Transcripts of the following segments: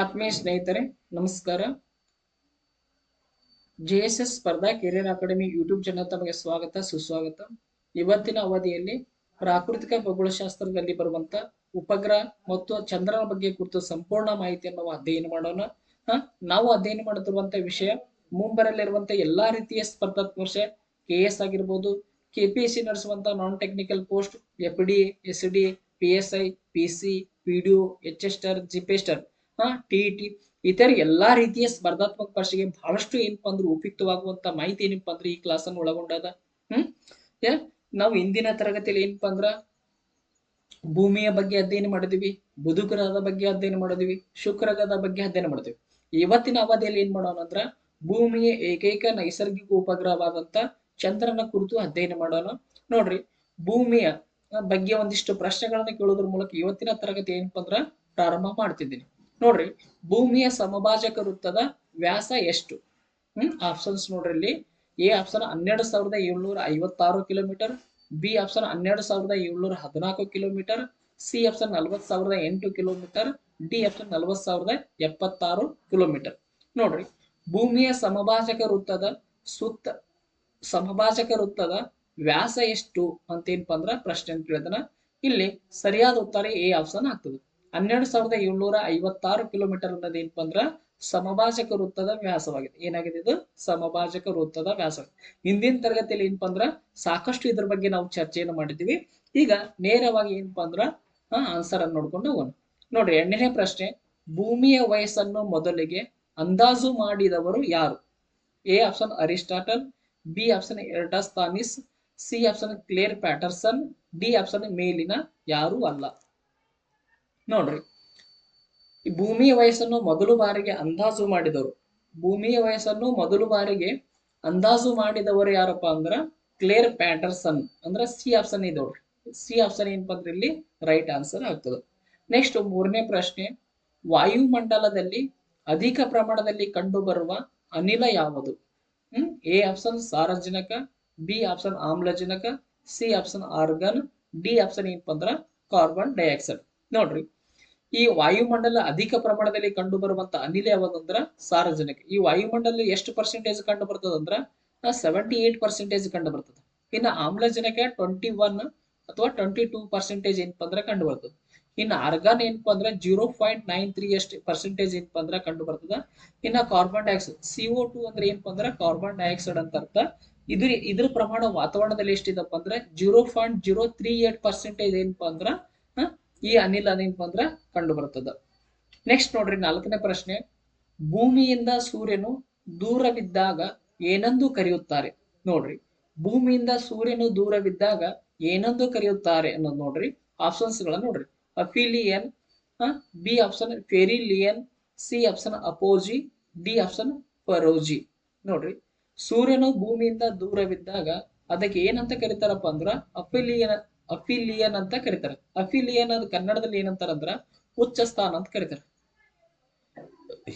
ಆತ್ಮೀಯ ಸ್ನೇಹಿತರೆ, ನಮಸ್ಕಾರ. J S S Spardha career academy YouTube channel ತಮಗೆ ಸ್ವಾಗತ, ಸುಸ್ವಾಗತ. ಇವತ್ತಿನ ಅವಧಿಯಲ್ಲಿ ಪ್ರಾಕೃತಿಕ ಖಗೋಳಶಾಸ್ತ್ರದಲ್ಲಿ ಬರುವಂತ ಉಪಗ್ರಹ ಮತ್ತು ಚಂದ್ರನ ಬಗ್ಗೆ ಕುರಿತು ಸಂಪೂರ್ಣ ಮಾಹಿತಿಯನ್ನು ನಾವು ಅಧ್ಯಯನ ಮಾಡೋಣ? ನಾವು ಅಧ್ಯಯನ ಮಾಡುತ್ತಿರುವಂತಹ ವಿಷಯ ಮುಂಬರಲ್ಲಿರುವಂತಹ ಎಲ್ಲಾ ರೀತಿಯ ಸ್ಪರ್ಧಾತ್ಮಕ ವಿಷಯ ಕೆ ಎಸ್ ಆಗಿರ್ಬೋದು KPSC ನಡೆಸುವಂತ non technical post F D S D P S I P C P D H ester ಜಿಪೆಸ್ಟರ್ T T. ಇತರ ಎಲ್ಲಾ ರೀತಿಯ ಸ್ಪರ್ಧಾತ್ಮಕ ಪರೀಕ್ಷೆಗೆ ಬಹಳಷ್ಟು ಏನಪ್ಪ ಅಂದ್ರೆ ಉಪಯುಕ್ತವಾಗುವಂತ ಮಾಹಿತಿ ಏನಪ್ಪ ಅಂದ್ರೆ ಈ ಕ್ಲಾಸ್ ಅನ್ನು ಒಳಗೊಂಡದ. ಹ್ಮ್? ನಾವು ಇಂದಿನ ತರಗತಿಯಲ್ಲಿ ಏನಪ್ಪಾ ಅಂದ್ರ ಭೂಮಿಯ ಬಗ್ಗೆ ಅಧ್ಯಯನ ಮಾಡಿದ್ವಿ ಬುಧ ಗ್ರಹದ ಬಗ್ಗೆ ಅಧ್ಯಯನ ಮಾಡಿದ್ವಿ ಶುಕ್ರ ಗ್ರಹದ ಬಗ್ಗೆ ಅಧ್ಯಯನ ಮಾಡಿದ್ವಿ. ಇವತ್ತಿನ ಅವಧಿಯಲ್ಲಿ ಏನ್ ಮಾಡೋಣ ಅಂದ್ರ ಭೂಮಿಯ ಏಕೈಕ ನೈಸರ್ಗಿಕ ಉಪಗ್ರಹವಾದಂತ ಚಂದ್ರನ ಕುರಿತು ಅಧ್ಯಯನ ಮಾಡೋಣ. ನೋಡ್ರಿ, ಭೂಮಿಯ ಬಗ್ಗೆ ಒಂದಿಷ್ಟು ಪ್ರಶ್ನೆಗಳನ್ನ ಕೇಳೋದ್ರ ಮೂಲಕ ಇವತ್ತಿನ ತರಗತಿ ಏನಪ್ಪಾ ಅಂದ್ರ ಪ್ರಾರಂಭ ಮಾಡ್ತಿದ್ದೀನಿ. ನೋಡ್ರಿ, ಭೂಮಿಯ ಸಮಭಾಜಕ ವೃತ್ತದ ವ್ಯಾಸ ಎಷ್ಟು? ಹ್ಮ್ ಆಪ್ಷನ್ಸ್ ನೋಡ್ರಿ ಇಲ್ಲಿ. ಎ ಆಪ್ಷನ್ ಹನ್ನೆರಡು ಸಾವಿರದ ಏಳ್ನೂರ ಐವತ್ತಾರು ಕಿಲೋಮೀಟರ್ ಬಿ ಆಪ್ಷನ್ ಹನ್ನೆರಡು ಸಾವಿರದ ಏಳ್ನೂರ ಹದಿನಾಲ್ಕು ಕಿಲೋಮೀಟರ್ ಸಿ ಆಪ್ಷನ್ ನಲ್ವತ್ ಸಾವಿರದ ಎಂಟು ಕಿಲೋಮೀಟರ್ ಡಿ ಆಪ್ಷನ್ ನಲ್ವತ್ ಸಾವಿರದ ಎಪ್ಪತ್ತಾರು ಕಿಲೋಮೀಟರ್ ನೋಡ್ರಿ, ಭೂಮಿಯ ಸಮಭಾಜಕ ವೃತ್ತದ ಸುತ್ತ, ಸಮಭಾಜಕ ವೃತ್ತದ ವ್ಯಾಸ ಎಷ್ಟು ಅಂತ ಏನಪ್ಪಾ ಅಂದ್ರ ಪ್ರಶ್ನೆ ಅಂತ ಕೇಳಿದನ ಇಲ್ಲಿ ಸರಿಯಾದ ಉತ್ತರ ಎ ಆಪ್ಷನ್ ಆಗ್ತದೆ. ಹನ್ನೆರಡು ಸಾವಿರದ ಏಳ್ನೂರ ಐವತ್ತಾರು ಕಿಲೋಮೀಟರ್ ಅನ್ನೋದು ಏನಪ್ಪ ಅಂದ್ರ ಸಮಭಾಜಕ ವೃತ್ತದ ವ್ಯಾಸವಾಗಿದೆ. ಏನಾಗಿದೆ ಇದು? ಸಮಭಾಜಕ ವೃತ್ತದ ವ್ಯಾಸ ಹಿಂದಿನ ತರಗತಿಯಲ್ಲಿ ಏನಪ್ಪಾ ಅಂದ್ರ ಸಾಕಷ್ಟು ಇದ್ರ ಬಗ್ಗೆ ನಾವು ಚರ್ಚೆಯನ್ನು ಮಾಡಿದ್ದೀವಿ. ಈಗ ನೇರವಾಗಿ ಏನಪ್ಪಾ ಅಂದ್ರ ಆನ್ಸರ್ ಅನ್ನು ನೋಡ್ಕೊಂಡು ಹೋಗೋಣ. ನೋಡ್ರಿ ಎರಡನೇ ಪ್ರಶ್ನೆ. ಭೂಮಿಯ ವಯಸ್ಸನ್ನು ಮೊದಲಿಗೆ ಅಂದಾಜು ಮಾಡಿದವರು ಯಾರು? A option Aristotle, B option Eratosthenes C option Clair Patterson, D option ಮೇಲಿನ ಯಾರು ಅಲ್ಲ. ನೋಡ್ರಿ. ಈ ಭೂಮಿಯ ವಯಸ್ಸನ್ನು ಮೊದಲು ಬಾರಿಗೆ ಅಂದಾಜು ಮಾಡಿದವರು. ಭೂಮಿಯ ವಯಸ್ಸನ್ನು ಮೊದಲು ಬಾರಿಗೆ ಅಂದಾಜು ಮಾಡಿದವರು ಯಾರಪ್ಪ ಅಂದ್ರ ಕ್ಲೇರ್ ಪ್ಯಾಟರ್ಸನ್ ಅಂದ್ರ ಸಿ ಆಪ್ಷನ್ ಇದೆ ನೋಡ್ರಿ. ಸಿ ಆಪ್ಷನ್ ಏನಪ್ಪಾ ಅಂದ್ರೆ ಇಲ್ಲಿ ರೈಟ್ ಆನ್ಸರ್ ಆಗ್ತದೆ. ನೆಕ್ಸ್ಟ್ ಮೂರನೇ ಪ್ರಶ್ನೆ, ವಾಯುಮಂಡಲದಲ್ಲಿ ಅಧಿಕ ಪ್ರಮಾಣದಲ್ಲಿ ಕಂಡು ಬರುವ ಅನಿಲ ಯಾವುದು? ಹ್ಮ್, ಎ ಆಪ್ಷನ್ ಸಾರಜನಕ, ಬಿ ಆಪ್ಷನ್ ಆಮ್ಲಜನಕ, C option argon, D option ಏನಪ್ಪ ಅಂದ್ರ ಕಾರ್ಬನ್ ಡೈಆಕ್ಸೈಡ್. ನೋಡ್ರಿ, ಈ ವಾಯುಮಂಡಲ ಅಧಿಕ ಪ್ರಮಾಣದಲ್ಲಿ ಕಂಡು ಬರುವಂತ ಅನಿಲ ಯಾವುದಂದ್ರ ಸಾರಜನಕ. ಈ ವಾಯುಮಂಡಲ ಎಷ್ಟು ಪರ್ಸೆಂಟೇಜ್ ಕಂಡು ಬರ್ತದ ಅಂದ್ರ ಸೆವೆಂಟಿ ಏಟ್ ಪರ್ಸೆಂಟೇಜ್ ಕಂಡು ಬರ್ತದೆ ಇನ್ನು ಆಮ್ಲಜನಕ ಟ್ವೆಂಟಿ ಒನ್ ಅಥವಾ ಟ್ವೆಂಟಿ ಟೂ ಪರ್ಸೆಂಟೇಜ್ ಏನಪ್ಪಾ ಅಂದ್ರ ಕಂಡು ಬರ್ತದೆ ಇನ್ನು ಆರ್ಗಾನ್ ಏನಪ್ಪ ಅಂದ್ರೆ ಜೀರೋ ಪಾಯಿಂಟ್ ನೈನ್ ತ್ರೀ ಎಷ್ಟು ಪರ್ಸೆಂಟೇಜ್ ಏನಪ್ಪ ಅಂದ್ರೆ ಕಂಡು ಬರ್ತದ ಇನ್ನ ಕಾರ್ಬನ್ ಡೈಆಕ್ಸೈಡ್ ಸಿಒ ಟು ಅಂದ್ರೆ ಏನಪ್ಪ ಅಂದ್ರೆ ಕಾರ್ಬನ್ ಡೈಆಕ್ಸೈಡ್ ಅಂತ ಅರ್ಥ. ಇದ್ರ ಇದ್ರ ಪ್ರಮಾಣ ವಾತಾವರಣದಲ್ಲಿ ಎಷ್ಟಿದಪ್ಪ ಅಂದ್ರೆ zero point zero three eight percentage ಏನಪ್ಪ ಅಂದ್ರ ಈ ಅನಿಲ ಅನಿಲ್ ಅಂದ್ರ ಕಂಡು ಬರ್ತದ ನೆಕ್ಸ್ಟ್ ನೋಡ್ರಿ ನಾಲ್ಕನೇ ಪ್ರಶ್ನೆ, ಭೂಮಿಯಿಂದ ಸೂರ್ಯನು ದೂರವಿದ್ದಾಗ ಏನಂದು ಕರೆಯುತ್ತಾರೆ? ನೋಡ್ರಿ, ಭೂಮಿಯಿಂದ ಸೂರ್ಯನು ದೂರವಿದ್ದಾಗ ಏನಂದು ಕರೆಯುತ್ತಾರೆ ಅನ್ನೋದು ನೋಡ್ರಿ ಆಪ್ಷನ್ಸ್ಗಳ ನೋಡ್ರಿ. Aphelion B option perihelion C option apogee D option perigee ನೋಡ್ರಿ, ಸೂರ್ಯನು ಭೂಮಿಯಿಂದ ದೂರವಿದ್ದಾಗ ಅದಕ್ಕೆ ಏನಂತ ಕರೀತಾರಪ್ಪ ಅಂದ್ರ ಅಫಿಲಿಯನ್ ಅಫಿಲಿಯನ್ ಅಂತ ಕರೀತಾರೆ. ಅಫಿಲಿಯನ್ ಅದು ಕನ್ನಡದಲ್ಲಿ ಏನಂತಾರ ಅಂದ್ರ ಉಚ್ಚ ಸ್ಥಾನ ಅಂತ ಕರೀತಾರೆ.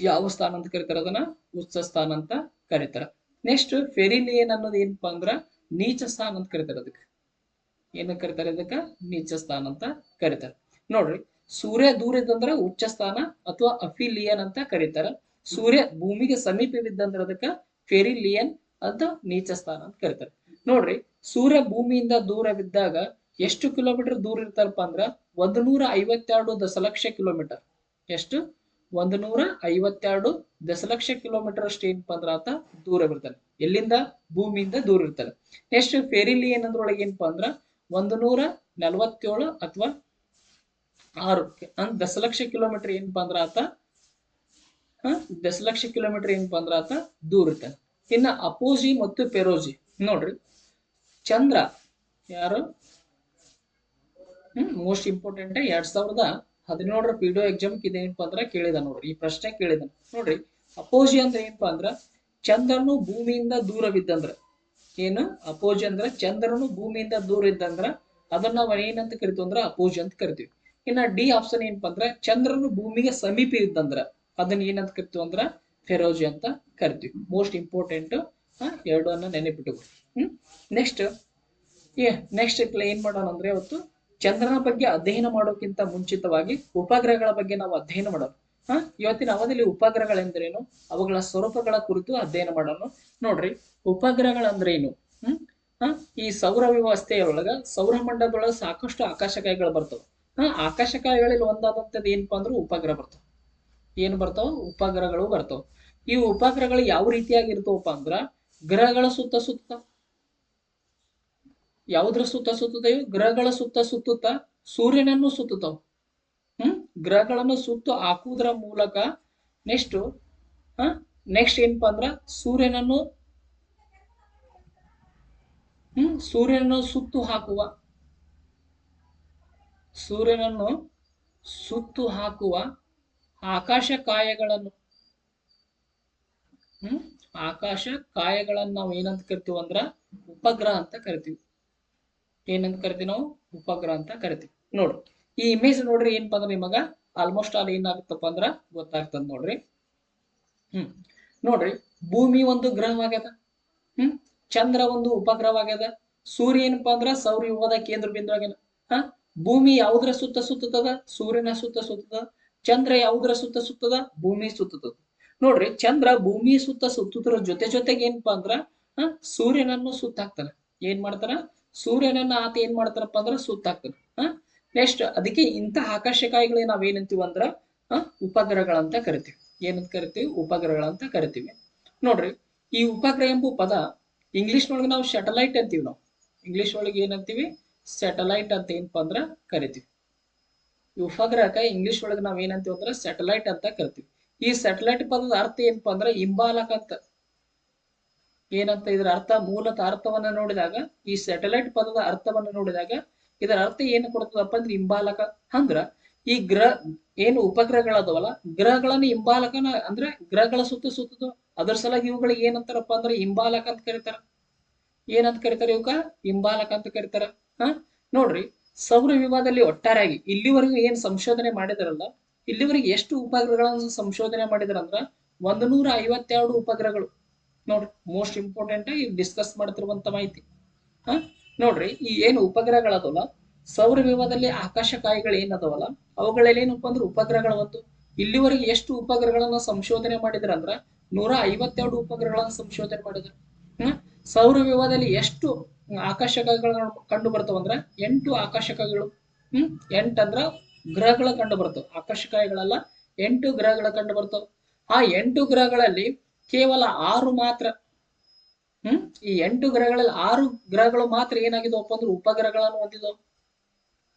ಯಾವ ಸ್ಥಾನ ಅಂತ ಕರೀತಾರ ಅದನ್ನ? ಉಚ್ಚ ಸ್ಥಾನ ಅಂತ ಕರೀತಾರ. ನೆಕ್ಸ್ಟ್ ಫೆರಿಲಿಯನ್ ಅನ್ನೋದು ಏನಪ್ಪಾ ಅಂದ್ರ ನೀಚ ಸ್ಥಾನ ಅಂತ ಕರೀತಾರೆ ಅದಕ್ಕೆ. ಏನ ಕರೀತಾರೆ ಅದಕ್ಕ ನೀಚ ಸ್ಥಾನ ಅಂತ ಕರೀತಾರೆ. ನೋಡ್ರಿ, ಸೂರ್ಯ ದೂರ ಇದ್ದಂದ್ರ ಉಚ್ಚ ಸ್ಥಾನ ಅಥವಾ ಅಫಿಲಿಯನ್ ಅಂತ ಕರೀತಾರ. ಸೂರ್ಯ ಭೂಮಿಗೆ ಸಮೀಪವಿದ್ದಂದ್ರ ಅದಕ್ಕ ಫೆರಿಲಿಯನ್ ಅಂತ ನೀಚ ಸ್ಥಾನ ಅಂತ ಕರೀತಾರೆ. ನೋಡ್ರಿ, ಸೂರ್ಯ ಭೂಮಿಯಿಂದ ದೂರವಿದ್ದಾಗ ಎಷ್ಟು ಕಿಲೋಮೀಟರ್ ದೂರ ಇರ್ತಾರಪ್ಪ ಅಂದ್ರ ಒಂದ್ ನೂರ ಐವತ್ತೆರಡು ದಶಲಕ್ಷ ಕಿಲೋಮೀಟರ್. ಎಷ್ಟು? ಒಂದ್ ನೂರ ಐವತ್ತೆರಡು ದಶಲಕ್ಷ ಕಿಲೋಮೀಟರ್ ಅಷ್ಟು ಏನಪ್ಪ ಅಂದ್ರ ಆತ ದೂರ ಬಿಡ್ತಾರೆ ಎಲ್ಲಿಂದ? ಭೂಮಿಯಿಂದ ದೂರ ಇರ್ತಾನೆ. ನೆಕ್ಸ್ಟ್ ಫೇರಿಲಿ ಏನಂದ್ರೊಳಗೆ ಏನಪ್ಪಾ ಅಂದ್ರ ಒಂದು ನೂರ ನಲವತ್ತೇಳು ಅಥವಾ ಆರು. ಅಂದ್ ದಶಲಕ್ಷ ಕಿಲೋಮೀಟರ್ ಏನಪ್ಪಾ ಅಂದ್ರ ಆತ ದಶಲಕ್ಷ ಕಿಲೋಮೀಟರ್ ಏನಪ್ಪ ಅಂದ್ರ ಆತ ದೂರ ಇರ್ತಾನೆ. ಇನ್ನ ಅಪೋಜಿ ಮತ್ತು ಪೆರೋಜಿ ನೋಡ್ರಿ. ಚಂದ್ರ ಯಾರು? ಮೋಸ್ಟ್ ಇಂಪಾರ್ಟೆಂಟ್ ಎರಡ್ ಸಾವಿರದ ಹದಿನೇಳರ ಪಿ ಡಿ ಎಕ್ಸಾಮ್ ಇದೇನಪ್ಪ ಅಂದ್ರ ಕೇಳಿದ ನೋಡ್ರಿ. ಈ ಪ್ರಶ್ನೆ ಕೇಳಿದ ನೋಡ್ರಿ. ಅಪೋಜಿ ಅಂದ್ರೆ ಏನಪ್ಪಾ ಅಂದ್ರ ಚಂದ್ರನು ಭೂಮಿಯಿಂದ ದೂರವಿದ್ದಂದ್ರ. ಏನು? ಅಪೋಜಿ ಅಂದ್ರ ಚಂದ್ರನು ಭೂಮಿಯಿಂದ ದೂರ ಇದ್ದಂದ್ರ ಅದನ್ನ ನಾವು ಏನಂತ ಕರಿತೀವಿ ಅಂದ್ರ ಅಪೋಜಿ ಅಂತ ಕರಿತೀವಿ. ಇನ್ನ ಡಿ ಆಪ್ಷನ್ ಏನಪ್ಪಾ ಅಂದ್ರ ಚಂದ್ರನು ಭೂಮಿಗೆ ಸಮೀಪ ಇದ್ದಂದ್ರ. ಅದನ್ನ ಏನಂತ ಕರಿತೀವಿ ಅಂದ್ರ ಫೆರೋಜಿ ಅಂತ ಕರಿತೀವಿ. ಮೋಸ್ಟ್ ಇಂಪಾರ್ಟೆಂಟ್ ಎರಡನ್ನ ನೆನಪಿಟ್ಟು ಹ್ಮ್ ನೆಕ್ಸ್ಟ್ ಏ ನೆಕ್ಸ್ಟ್ ಏನ್ ಮಾಡೋಣ ಅಂದ್ರೆ ಅವತ್ತು ಚಂದ್ರನ ಬಗ್ಗೆ ಅಧ್ಯಯನ ಮಾಡೋಕ್ಕಿಂತ ಮುಂಚಿತವಾಗಿ ಉಪಗ್ರಹಗಳ ಬಗ್ಗೆ ನಾವು ಅಧ್ಯಯನ ಮಾಡೋಣ ಹಾ? ಇವತ್ತಿನ ಅವಧಿಯಲ್ಲಿ ಉಪಗ್ರಹಗಳೆಂದರೇನು? ಅವುಗಳ ಸ್ವರೂಪಗಳ ಕುರಿತು ಅಧ್ಯಯನ ಮಾಡೋಣ. ನೋಡ್ರಿ, ಉಪಗ್ರಹಗಳಂದ್ರೇನು? ಹ್ಮ್? ಹ? ಈ ಸೌರ ವ್ಯವಸ್ಥೆಯೊಳಗ ಸೌರಮಂಡಲದೊಳಗ ಸಾಕಷ್ಟು ಆಕಾಶಕಾಯಿಗಳು ಬರ್ತವೆ. ಹಾ? ಆಕಾಶಕಾಯಿಗಳಲ್ಲಿ ಒಂದಾದಂಥದ್ದು ಏನಪ್ಪಾ ಅಂದ್ರೆ ಉಪಗ್ರಹ ಬರ್ತವೆ. ಏನ್ ಬರ್ತಾವ? ಉಪಗ್ರಹಗಳು ಬರ್ತಾವ. ಈ ಉಪಗ್ರಹಗಳು ಯಾವ ರೀತಿಯಾಗಿರ್ತವಪ್ಪ ಅಂದ್ರ, ಗ್ರಹಗಳ ಸುತ್ತ ಸುತ್ತ ಯಾವುದ್ರ ಸುತ್ತ ಸುತ್ತದೆಯೋ ಗ್ರಹಗಳ ಸುತ್ತ ಸುತ್ತುತ್ತ ಸೂರ್ಯನನ್ನು ಸುತ್ತುತ್ತಾವ. ಹ್ಮ್? ಗ್ರಹಗಳನ್ನು ಸುತ್ತು ಹಾಕುವುದರ ಮೂಲಕ ನೆಕ್ಸ್ಟ್ ಹ? ನೆಕ್ಸ್ಟ್ ಏನಪ್ಪಾ ಅಂದ್ರ ಸೂರ್ಯನನ್ನು, ಹ್ಮ್? ಸೂರ್ಯನನ್ನು ಸುತ್ತು ಹಾಕುವ. ಸೂರ್ಯನನ್ನು ಸುತ್ತು ಹಾಕುವ ಆಕಾಶ ಕಾಯಗಳನ್ನು. ಹ್ಮ್? ಆಕಾಶ ಕಾಯಗಳನ್ನ ನಾವು ಏನಂತ ಕರಿತೀವಿ ಅಂದ್ರ ಉಪಗ್ರಹ ಅಂತ ಕರಿತೀವಿ. ಏನಂತ ಕರಿತೀವಿ ನಾವು? ಉಪಗ್ರಹ ಅಂತ ಕರಿತೀವಿ. ನೋಡ್ರಿ ಈ ಇಮೇಜ್ ನೋಡ್ರಿ ಏನಪ್ಪ ಅಂದ್ರೆ ನಿಮಗ? ಆಲ್ಮೋಸ್ಟ್ ಆಲ್ ಏನಾಗುತ್ತಪ್ಪ ಅಂದ್ರ ಗೊತ್ತಾಗ್ತದ ನೋಡ್ರಿ. ಹ್ಮ್, ನೋಡ್ರಿ, ಭೂಮಿ ಒಂದು ಗ್ರಹವಾಗ್ಯದ. ಹ್ಮ್, ಚಂದ್ರ ಒಂದು ಉಪಗ್ರಹವಾಗ್ಯದ. ಸೂರ್ಯ ಏನಪ್ಪಾ ಅಂದ್ರ ಸೌರ ಯುಗದ ಕೇಂದ್ರ ಬಿಂದು ಆಗ್ಯಾನ ಹ, ಭೂಮಿ ಯಾವುದ್ರ ಸುತ್ತ ಸುತ್ತದ ಸೂರ್ಯನ ಸುತ್ತ ಸುತ್ತದ ಚಂದ್ರ ಯಾವುದ್ರ ಸುತ್ತ ಸುತ್ತದ ಭೂಮಿ ಸುತ್ತದ ನೋಡ್ರಿ, ಚಂದ್ರ ಭೂಮಿ ಸುತ್ತ ಸುತ್ತದ್ರ ಜೊತೆ ಜೊತೆಗೆ ಏನಪ್ಪಾ ಅಂದ್ರ ಸೂರ್ಯನನ್ನು ಸುತ್ತಾಕ್ತಾನ ಏನ್ ಮಾಡ್ತಾನ ಸೂರ್ಯನನ್ನ ಆತ ಏನ್ ಮಾಡ್ತಾರಪ್ಪ ಅಂದ್ರ ಸುತ್ತಾಕ್ತಾನ ಹ? ನೆಕ್ಸ್ಟ್ ಅದಕ್ಕೆ ಇಂತಹ ಆಕಾಶಕಾಯಿಗಳೇ ನಾವೇನಂತೀವಿ ಅಂದ್ರ, ಹ? ಉಪಗ್ರಹಗಳಂತ ಕರಿತೀವಿ. ಏನಂತ ಕರಿತೀವಿ? ಉಪಗ್ರಹಗಳಂತ ಕರಿತೀವಿ. ನೋಡ್ರಿ, ಈ ಉಪಗ್ರಹ ಎಂಬ ಪದ ಇಂಗ್ಲಿಷ್ ಒಳಗೆ ನಾವು ಸ್ಯಾಟಲೈಟ್ ಅಂತೀವಿ ನಾವು. ಇಂಗ್ಲಿಷ್ ಒಳಗೆ ಏನಂತೀವಿ ಸ್ಯಾಟಲೈಟ್ ಅಂತ ಏನಪ್ಪಾ ಅಂದ್ರ ಕರಿತೀವಿ. ಈ ಉಪಗ್ರಹಕ್ಕೆ ಇಂಗ್ಲಿಷ್ ಒಳಗೆ ನಾವ್ ಏನಂತೀವಿ ಅಂದ್ರ ಸ್ಯಾಟಲೈಟ್ ಅಂತ ಕರಿತೀವಿ. ಈ ಸ್ಯಾಟಲೈಟ್ ಪದದ ಅರ್ಥ ಏನಪ್ಪಾ ಅಂದ್ರ ಹಿಂಬಾಲಕ ಅಂತ. ಏನಂತ ಇದರ ಅರ್ಥ ಮೂಲತ ಅರ್ಥವನ್ನ ನೋಡಿದಾಗ, ಈ ಸ್ಯಾಟಲೈಟ್ ಪದದ ಅರ್ಥವನ್ನ ನೋಡಿದಾಗ ಇದರ ಅರ್ಥ ಏನು ಕೊಡ್ತದಪ್ಪ ಅಂದ್ರೆ ಹಿಂಬಾಲಕ. ಅಂದ್ರ ಈ ಗ್ರಹ ಏನು ಉಪಗ್ರಹಗಳದವಲ್ಲ, ಗ್ರಹಗಳನ್ನ ಹಿಂಬಾಲಕನ ಅಂದ್ರೆ ಗ್ರಹಗಳ ಸುತ್ತ ಸುತ್ತದು. ಅದ್ರ ಸಲಾಗಿ ಇವುಗಳಿಗೆ ಏನಂತಾರಪ್ಪ ಅಂದ್ರೆ ಹಿಂಬಾಲಕ ಅಂತ ಕರೀತಾರ. ಏನಂತ ಕರೀತಾರ ಇವಕ್ಕ ಹಿಂಬಾಲಕ ಅಂತ ಕರೀತಾರ. ಹ? ನೋಡ್ರಿ, ಸೌರ ವಿವಾದಲ್ಲಿ ಒಟ್ಟಾರೆಯಾಗಿ ಇಲ್ಲಿವರೆಗೂ ಏನ್ ಸಂಶೋಧನೆ ಮಾಡಿದಾರಲ್ಲ, ಇಲ್ಲಿವರೆಗೆ ಎಷ್ಟು ಉಪಗ್ರಹಗಳನ್ನು ಸಂಶೋಧನೆ ಮಾಡಿದಾರಂದ್ರ, ಒಂದ್ ನೂರ ಐವತ್ತೆರಡು ಉಪಗ್ರಹಗಳು. ನೋಡ್ರಿ ಮೋಸ್ಟ್ ಇಂಪಾರ್ಟೆಂಟ್ ಡಿಸ್ಕಸ್ ಮಾಡ್ತಿರುವಂತ ಮಾಹಿತಿ. ಹ? ನೋಡ್ರಿ, ಈ ಏನು ಉಪಗ್ರಹಗಳದವಲ್ಲ, ಸೌರ ವಿವಾದಲ್ಲಿ ಆಕಾಶಕಾಯಿಗಳು ಏನದವಲ್ಲ, ಅವುಗಳಲ್ಲಿ ಏನಪ್ಪ ಅಂದ್ರೆ ಉಪಗ್ರಹಗಳ ಒಂದು ಇಲ್ಲಿವರೆಗೆ ಎಷ್ಟು ಉಪಗ್ರಹಗಳನ್ನ ಸಂಶೋಧನೆ ಮಾಡಿದ್ರ ಅಂದ್ರ, ನೂರ ಐವತ್ತೆರಡು ಉಪಗ್ರಹಗಳನ್ನ ಸಂಶೋಧನೆ ಮಾಡಿದ್ರು. ಹ್ಮ್ ಸೌರ ವಿವಾದಲ್ಲಿ ಎಷ್ಟು ಆಕಾಶಕಾಯಿಗಳು ಕಂಡು ಬರ್ತಾವಂದ್ರ ಎಂಟು ಆಕಾಶಕಾಯಿಗಳು ಹ್ಮ್? ಎಂಟಂದ್ರ ಗ್ರಹಗಳ ಕಂಡು ಬರ್ತವೆ. ಆಕಾಶಕಾಯಿಗಳಲ್ಲ ಎಂಟು ಗ್ರಹಗಳ ಕಂಡು ಬರ್ತವೆ. ಆ ಎಂಟು ಗ್ರಹಗಳಲ್ಲಿ ಕೇವಲ ಆರು ಮಾತ್ರ. ಹ್ಮ್? ಈ ಎಂಟು ಗ್ರಹಗಳಲ್ಲಿ ಆರು ಗ್ರಹಗಳು ಮಾತ್ರ ಏನಾಗಿದವಪ್ಪ ಅಂದ್ರೆ ಉಪಗ್ರಹಗಳನ್ನು ಹೊಂದಿದವು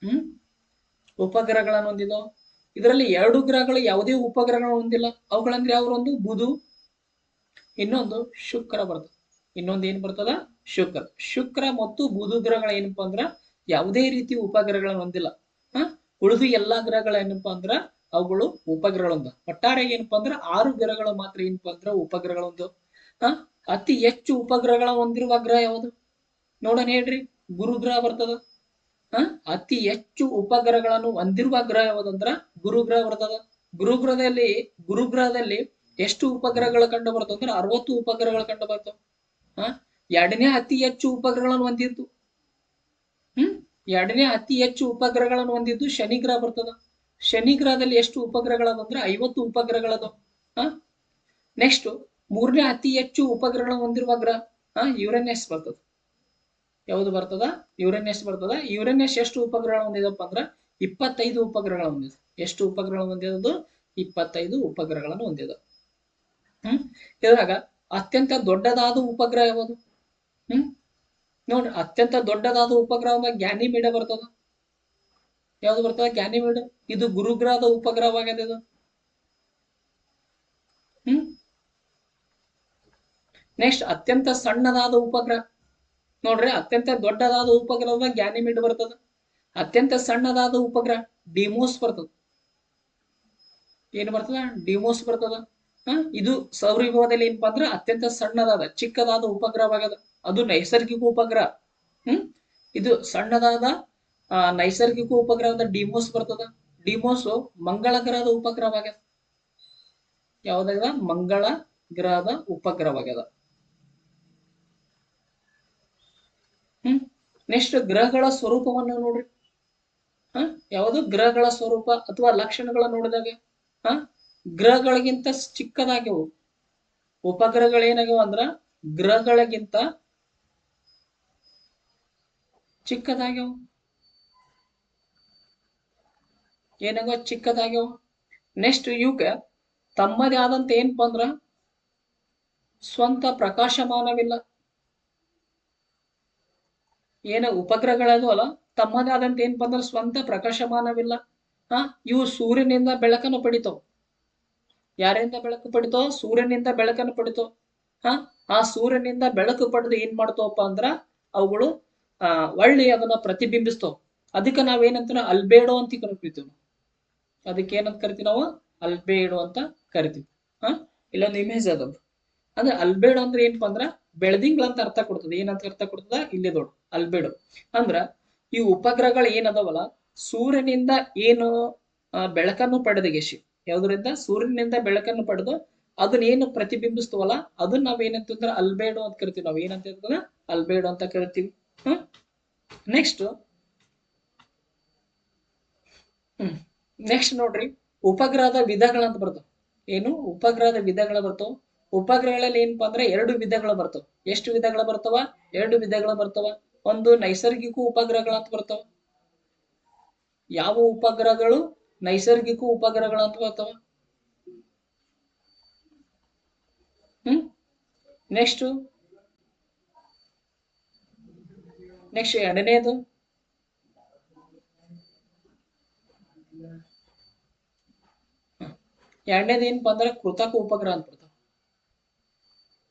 ಹ್ಮ್? ಉಪಗ್ರಹಗಳನ್ನು ಹೊಂದಿದವು ಇದರಲ್ಲಿ ಎರಡು ಗ್ರಹಗಳು ಯಾವುದೇ ಉಪಗ್ರಹಗಳನ್ನು ಹೊಂದಿಲ್ಲ. ಅವುಗಳಂದ್ರೆ ಒಂದು ಬುಧು, ಇನ್ನೊಂದು ಶುಕ್ರ ಬರ್ತದೆ. ಇನ್ನೊಂದು ಏನ್ ಬರ್ತದ? ಶುಕ್ರ. ಶುಕ್ರ ಮತ್ತು ಬುಧು ಗ್ರಹಗಳು ಏನಪ್ಪಾ ಅಂದ್ರ ಯಾವುದೇ ರೀತಿ ಉಪಗ್ರಹಗಳನ್ನು ಹೊಂದಿಲ್ಲ. ಹ? ಉಳಿದು ಎಲ್ಲಾ ಗ್ರಹಗಳು ಏನಪ್ಪಾ ಅಂದ್ರ ಅವುಗಳು ಉಪಗ್ರಹಗಳೊಂದು. ಒಟ್ಟಾರೆ ಏನಪ್ಪಾ ಅಂದ್ರೆ ಆರು ಗ್ರಹಗಳು ಮಾತ್ರ ಏನಪ್ಪಾ ಅಂದ್ರೆ ಉಪಗ್ರಹಗಳೊಂದು. ಹ? ಅತಿ ಹೆಚ್ಚು ಉಪಗ್ರಹಗಳ ಹೊಂದಿರುವ ಗ್ರಹ ಯಾವುದು? ನೋಡೋಣ ಹೇಳ್ರಿ. ಗುರು ಗ್ರಹ ಬರ್ತದ. ಹ? ಅತಿ ಹೆಚ್ಚು ಉಪಗ್ರಹಗಳನ್ನು ಹೊಂದಿರುವ ಗ್ರಹ ಯಾವ್ದಂದ್ರ ಗುರುಗ್ರಹ ಬರ್ತದ. ಗುರುಗ್ರಹದಲ್ಲಿ ಗುರುಗ್ರಹದಲ್ಲಿ ಎಷ್ಟು ಉಪಗ್ರಹಗಳು ಕಂಡು ಬರ್ತವೆ ಅಂದ್ರೆ ಅರವತ್ತು ಉಪಗ್ರಹಗಳು ಕಂಡು ಬರ್ತವೆ. ಹ? ಎರಡನೇ ಅತಿ ಹೆಚ್ಚು ಉಪಗ್ರಹಗಳನ್ನು ಹೊಂದಿದ್ದು. ಹ್ಮ್? ಎರಡನೇ ಅತಿ ಹೆಚ್ಚು ಉಪಗ್ರಹಗಳನ್ನು ಹೊಂದಿದ್ದು ಶನಿ ಗ್ರಹ ಬರ್ತದ. ಶನಿ ಗ್ರಹದಲ್ಲಿ ಎಷ್ಟು ಉಪಗ್ರಹಗಳದಂದ್ರೆ ಐವತ್ತು ಉಪಗ್ರಹಗಳದು ಹ? ನೆಕ್ಸ್ಟ್ ಮೂರನೇ ಅತಿ ಹೆಚ್ಚು ಉಪಗ್ರಹಗಳನ್ನು ಹೊಂದಿರುವ ಗ್ರಹ, ಹ? ಯುರೇನಿಯಸ್ ಬರ್ತದ. ಯಾವುದು ಬರ್ತದ? ಯುರೇನಿಯಸ್ ಬರ್ತದ. ಯುರೇನಿಯಸ್ ಎಷ್ಟು ಉಪಗ್ರಹಗಳು ಹೊಂದಿದಪ್ಪ ಅಂದ್ರ ಇಪ್ಪತ್ತೈದು ಉಪಗ್ರಹಗಳು ಹೊಂದಿದೆ. ಎಷ್ಟು ಉಪಗ್ರಹಗಳು ಹೊಂದಿರೋದು ಇಪ್ಪತ್ತೈದು ಉಪಗ್ರಹಗಳನ್ನು ಹೊಂದಿದ. ಹ್ಮ್? ಇದ್ರಾಗ ಅತ್ಯಂತ ದೊಡ್ಡದಾದ ಉಪಗ್ರಹ ಯಾವುದು? ಹ್ಮ್? ನೋಡ್ರಿ, ಅತ್ಯಂತ ದೊಡ್ಡದಾದ ಉಪಗ್ರಹ ಗ್ಯಾನಿಮೀಡ ಬರ್ತದ. ಯಾವ್ದು ಬರ್ತದ? ಗ್ಯಾನಿಮಿಡ್ ಇದು ಗುರುಗ್ರಹದ ಉಪಗ್ರಹವಾಗಿದೆ ಇದು. ಹ್ಮ್? ನೆಕ್ಸ್ಟ್ ಅತ್ಯಂತ ಸಣ್ಣದಾದ ಉಪಗ್ರಹ. ನೋಡ್ರಿ, ಅತ್ಯಂತ ದೊಡ್ಡದಾದ ಉಪಗ್ರಹ ಗ್ಯಾನಿಮಿಡ್ ಬರ್ತದ. ಅತ್ಯಂತ ಸಣ್ಣದಾದ ಉಪಗ್ರಹ, ಡಿಮೋಸ್ ಬರ್ತದ. ಏನ್ ಬರ್ತದ? ಡಿಮೋಸ್ ಬರ್ತದ. ಇದು ಸೌರವ್ಯೂಹದಲ್ಲಿ ಏನಪ್ಪಾ ಅಂದ್ರ ಅತ್ಯಂತ ಸಣ್ಣದಾದ, ಚಿಕ್ಕದಾದ ಉಪಗ್ರಹವಾಗದ ಅದು ನೈಸರ್ಗಿಕ ಉಪಗ್ರಹ. ಹ್ಮ್? ಇದು ಸಣ್ಣದಾದ ನೈಸರ್ಗಿಕ ಉಪಗ್ರಹದ ಡಿಮೋಸ್ ಬರ್ತದ? ಡಿಮೋಸ್ ಮಂಗಳ ಗ್ರಹದ ಉಪಗ್ರಹವಾಗ್ಯದ ಯಾವ್ದಾಗ್ಯದ? ಮಂಗಳ ಗ್ರಹದ ಉಪಗ್ರಹವಾಗ್ಯದ ಹ್ಮ್? ನೆಕ್ಸ್ಟ್ ಗ್ರಹಗಳ ಸ್ವರೂಪವನ್ನು ನೋಡ್ರಿ. ಹ? ಯಾವುದು? ಗ್ರಹಗಳ ಸ್ವರೂಪ ಅಥವಾ ಲಕ್ಷಣಗಳ ನೋಡಿದಾಗ. ಹ? ಗ್ರಹಗಳಿಗಿಂತ ಚಿಕ್ಕದಾಗ್ಯವು. ಉಪಗ್ರಹಗಳೇನಾಗ್ಯವ ಅಂದ್ರ ಗ್ರಹಗಳಿಗಿಂತ ಚಿಕ್ಕದಾಗ್ಯವ. ಏನಾಗ್ಯವ ಚಿಕ್ಕದಾಗ್ಯಾವ. ನೆಕ್ಸ್ಟ್ ಯುಗ ತಮ್ಮದೇ ಆದಂತ ಏನಪ್ಪಾ ಅಂದ್ರ ಸ್ವಂತ ಪ್ರಕಾಶಮಾನವಿಲ್ಲ. ಏನ ಉಪಗ್ರಹಗಳದವಲ್ಲ ತಮ್ಮದೇ ಆದಂತ ಏನ್ ಅಂದ್ರ ಸ್ವಂತ ಪ್ರಕಾಶಮಾನವಿಲ್ಲ. ಹಾ, ಇವು ಸೂರ್ಯನಿಂದ ಬೆಳಕನ್ನು ಪಡಿತಾವ. ಯಾರಿಂದ ಬೆಳಕು ಪಡಿತೋ ಸೂರ್ಯನಿಂದ ಬೆಳಕನ್ನು ಪಡಿತೋ ಹಾ, ಆ ಸೂರ್ಯನಿಂದ ಬೆಳಕು ಪಡೆದು ಏನ್ ಮಾಡ್ತಾವಪ್ಪ ಅಂದ್ರ ಅವುಗಳು, ಆ ಒಳ್ಳಿ ಅದನ್ನ ಪ್ರತಿಬಿಂಬಿಸ್ತಾವ. ಅದಕ್ಕೆ ನಾವೇನಂತ ಅಲ್ಬೇಡೋ ಅಂತ ಕರಿತೀವಿ ಅದಕ್ಕೆ ಏನಂತ ಕರಿತೀವಿ ನಾವು? ಅಲ್ಬೇಡು ಅಂತ ಕರಿತೀವಿ. ಹಾ? ಇಲ್ಲೊಂದು ಇಮೇಜ್ ಅದ ಅಂದ್ರೆ ಅಲ್ಬೇಡು ಅಂದ್ರೆ ಏನಪ್ಪಾ ಅಂದ್ರ ಬೆಳದಿಂಗ್ಳ ಅಂತ ಅರ್ಥ ಕೊಡ್ತದೆ. ಏನಂತ ಅರ್ಥ ಕೊಡ್ತದ? ಇಲ್ಲಿ ದೊಡ್ಡ. ಅಲ್ಬೇಡು. ಅಂದ್ರ ಈ ಉಪಗ್ರಹಗಳು ಏನದವಲ್ಲ? ಸೂರ್ಯನಿಂದ ಏನು ಬೆಳಕನ್ನು ಬೆಳಕನ್ನು ಪಡೆದಗೆಶಿ ಯಾವ್ದ್ರಿಂದ? ಸೂರ್ಯನಿಂದ ಬೆಳಕನ್ನು ಪಡೆದು ಅದನ್ನ ಏನು ಪ್ರತಿಬಿಂಬಿಸ್ತವಲ್ಲ, ಅದನ್ನ ನಾವ್ ಏನಂತಂದ್ರೆ ಅಲ್ಬೇಡು ಅಂತ ಕರಿತೀವಿ ನಾವ್. ಏನಂತ ಅಲ್ಬೇಡೋ ಅಂತ ಕರಿತೀವಿ. ಹ್ಮ್ ನೆಕ್ಸ್ಟ್ ಹ್ಮ್. ನೆಕ್ಸ್ಟ್ ನೋಡ್ರಿ, ಉಪಗ್ರಹದ ವಿಧಗಳಂತ ಬರ್ತವೆ. ಏನು? ಉಪಗ್ರಹದ ವಿಧಗಳು ಬರ್ತಾವ. ಉಪಗ್ರಹಗಳಲ್ಲಿ ಏನಪ್ಪಾ ಅಂದ್ರೆ ಎರಡು ವಿಧಗಳು ಬರ್ತಾವ. ಎಷ್ಟು ವಿಧಗಳು ಬರ್ತಾವ? ಎರಡು ವಿಧಗಳು ಬರ್ತಾವ. ಒಂದು ನೈಸರ್ಗಿಕ ಉಪಗ್ರಹಗಳಂತ ಬರ್ತಾವ. ಯಾವ ಉಪಗ್ರಹಗಳು? ನೈಸರ್ಗಿಕ ಉಪಗ್ರಹಗಳು ಅಂತ ಬರ್ತಾವ. ಹ್ಮ್? ನೆಕ್ಸ್ಟ್ ನೆಕ್ಸ್ಟ್ ಎರಡನೇದು. ಎರಡನೇದು ಏನಪ್ಪ ಅಂದ್ರೆ ಕೃತಕ ಉಪಗ್ರಹ ಅಂತ ಬರ್ತಾವ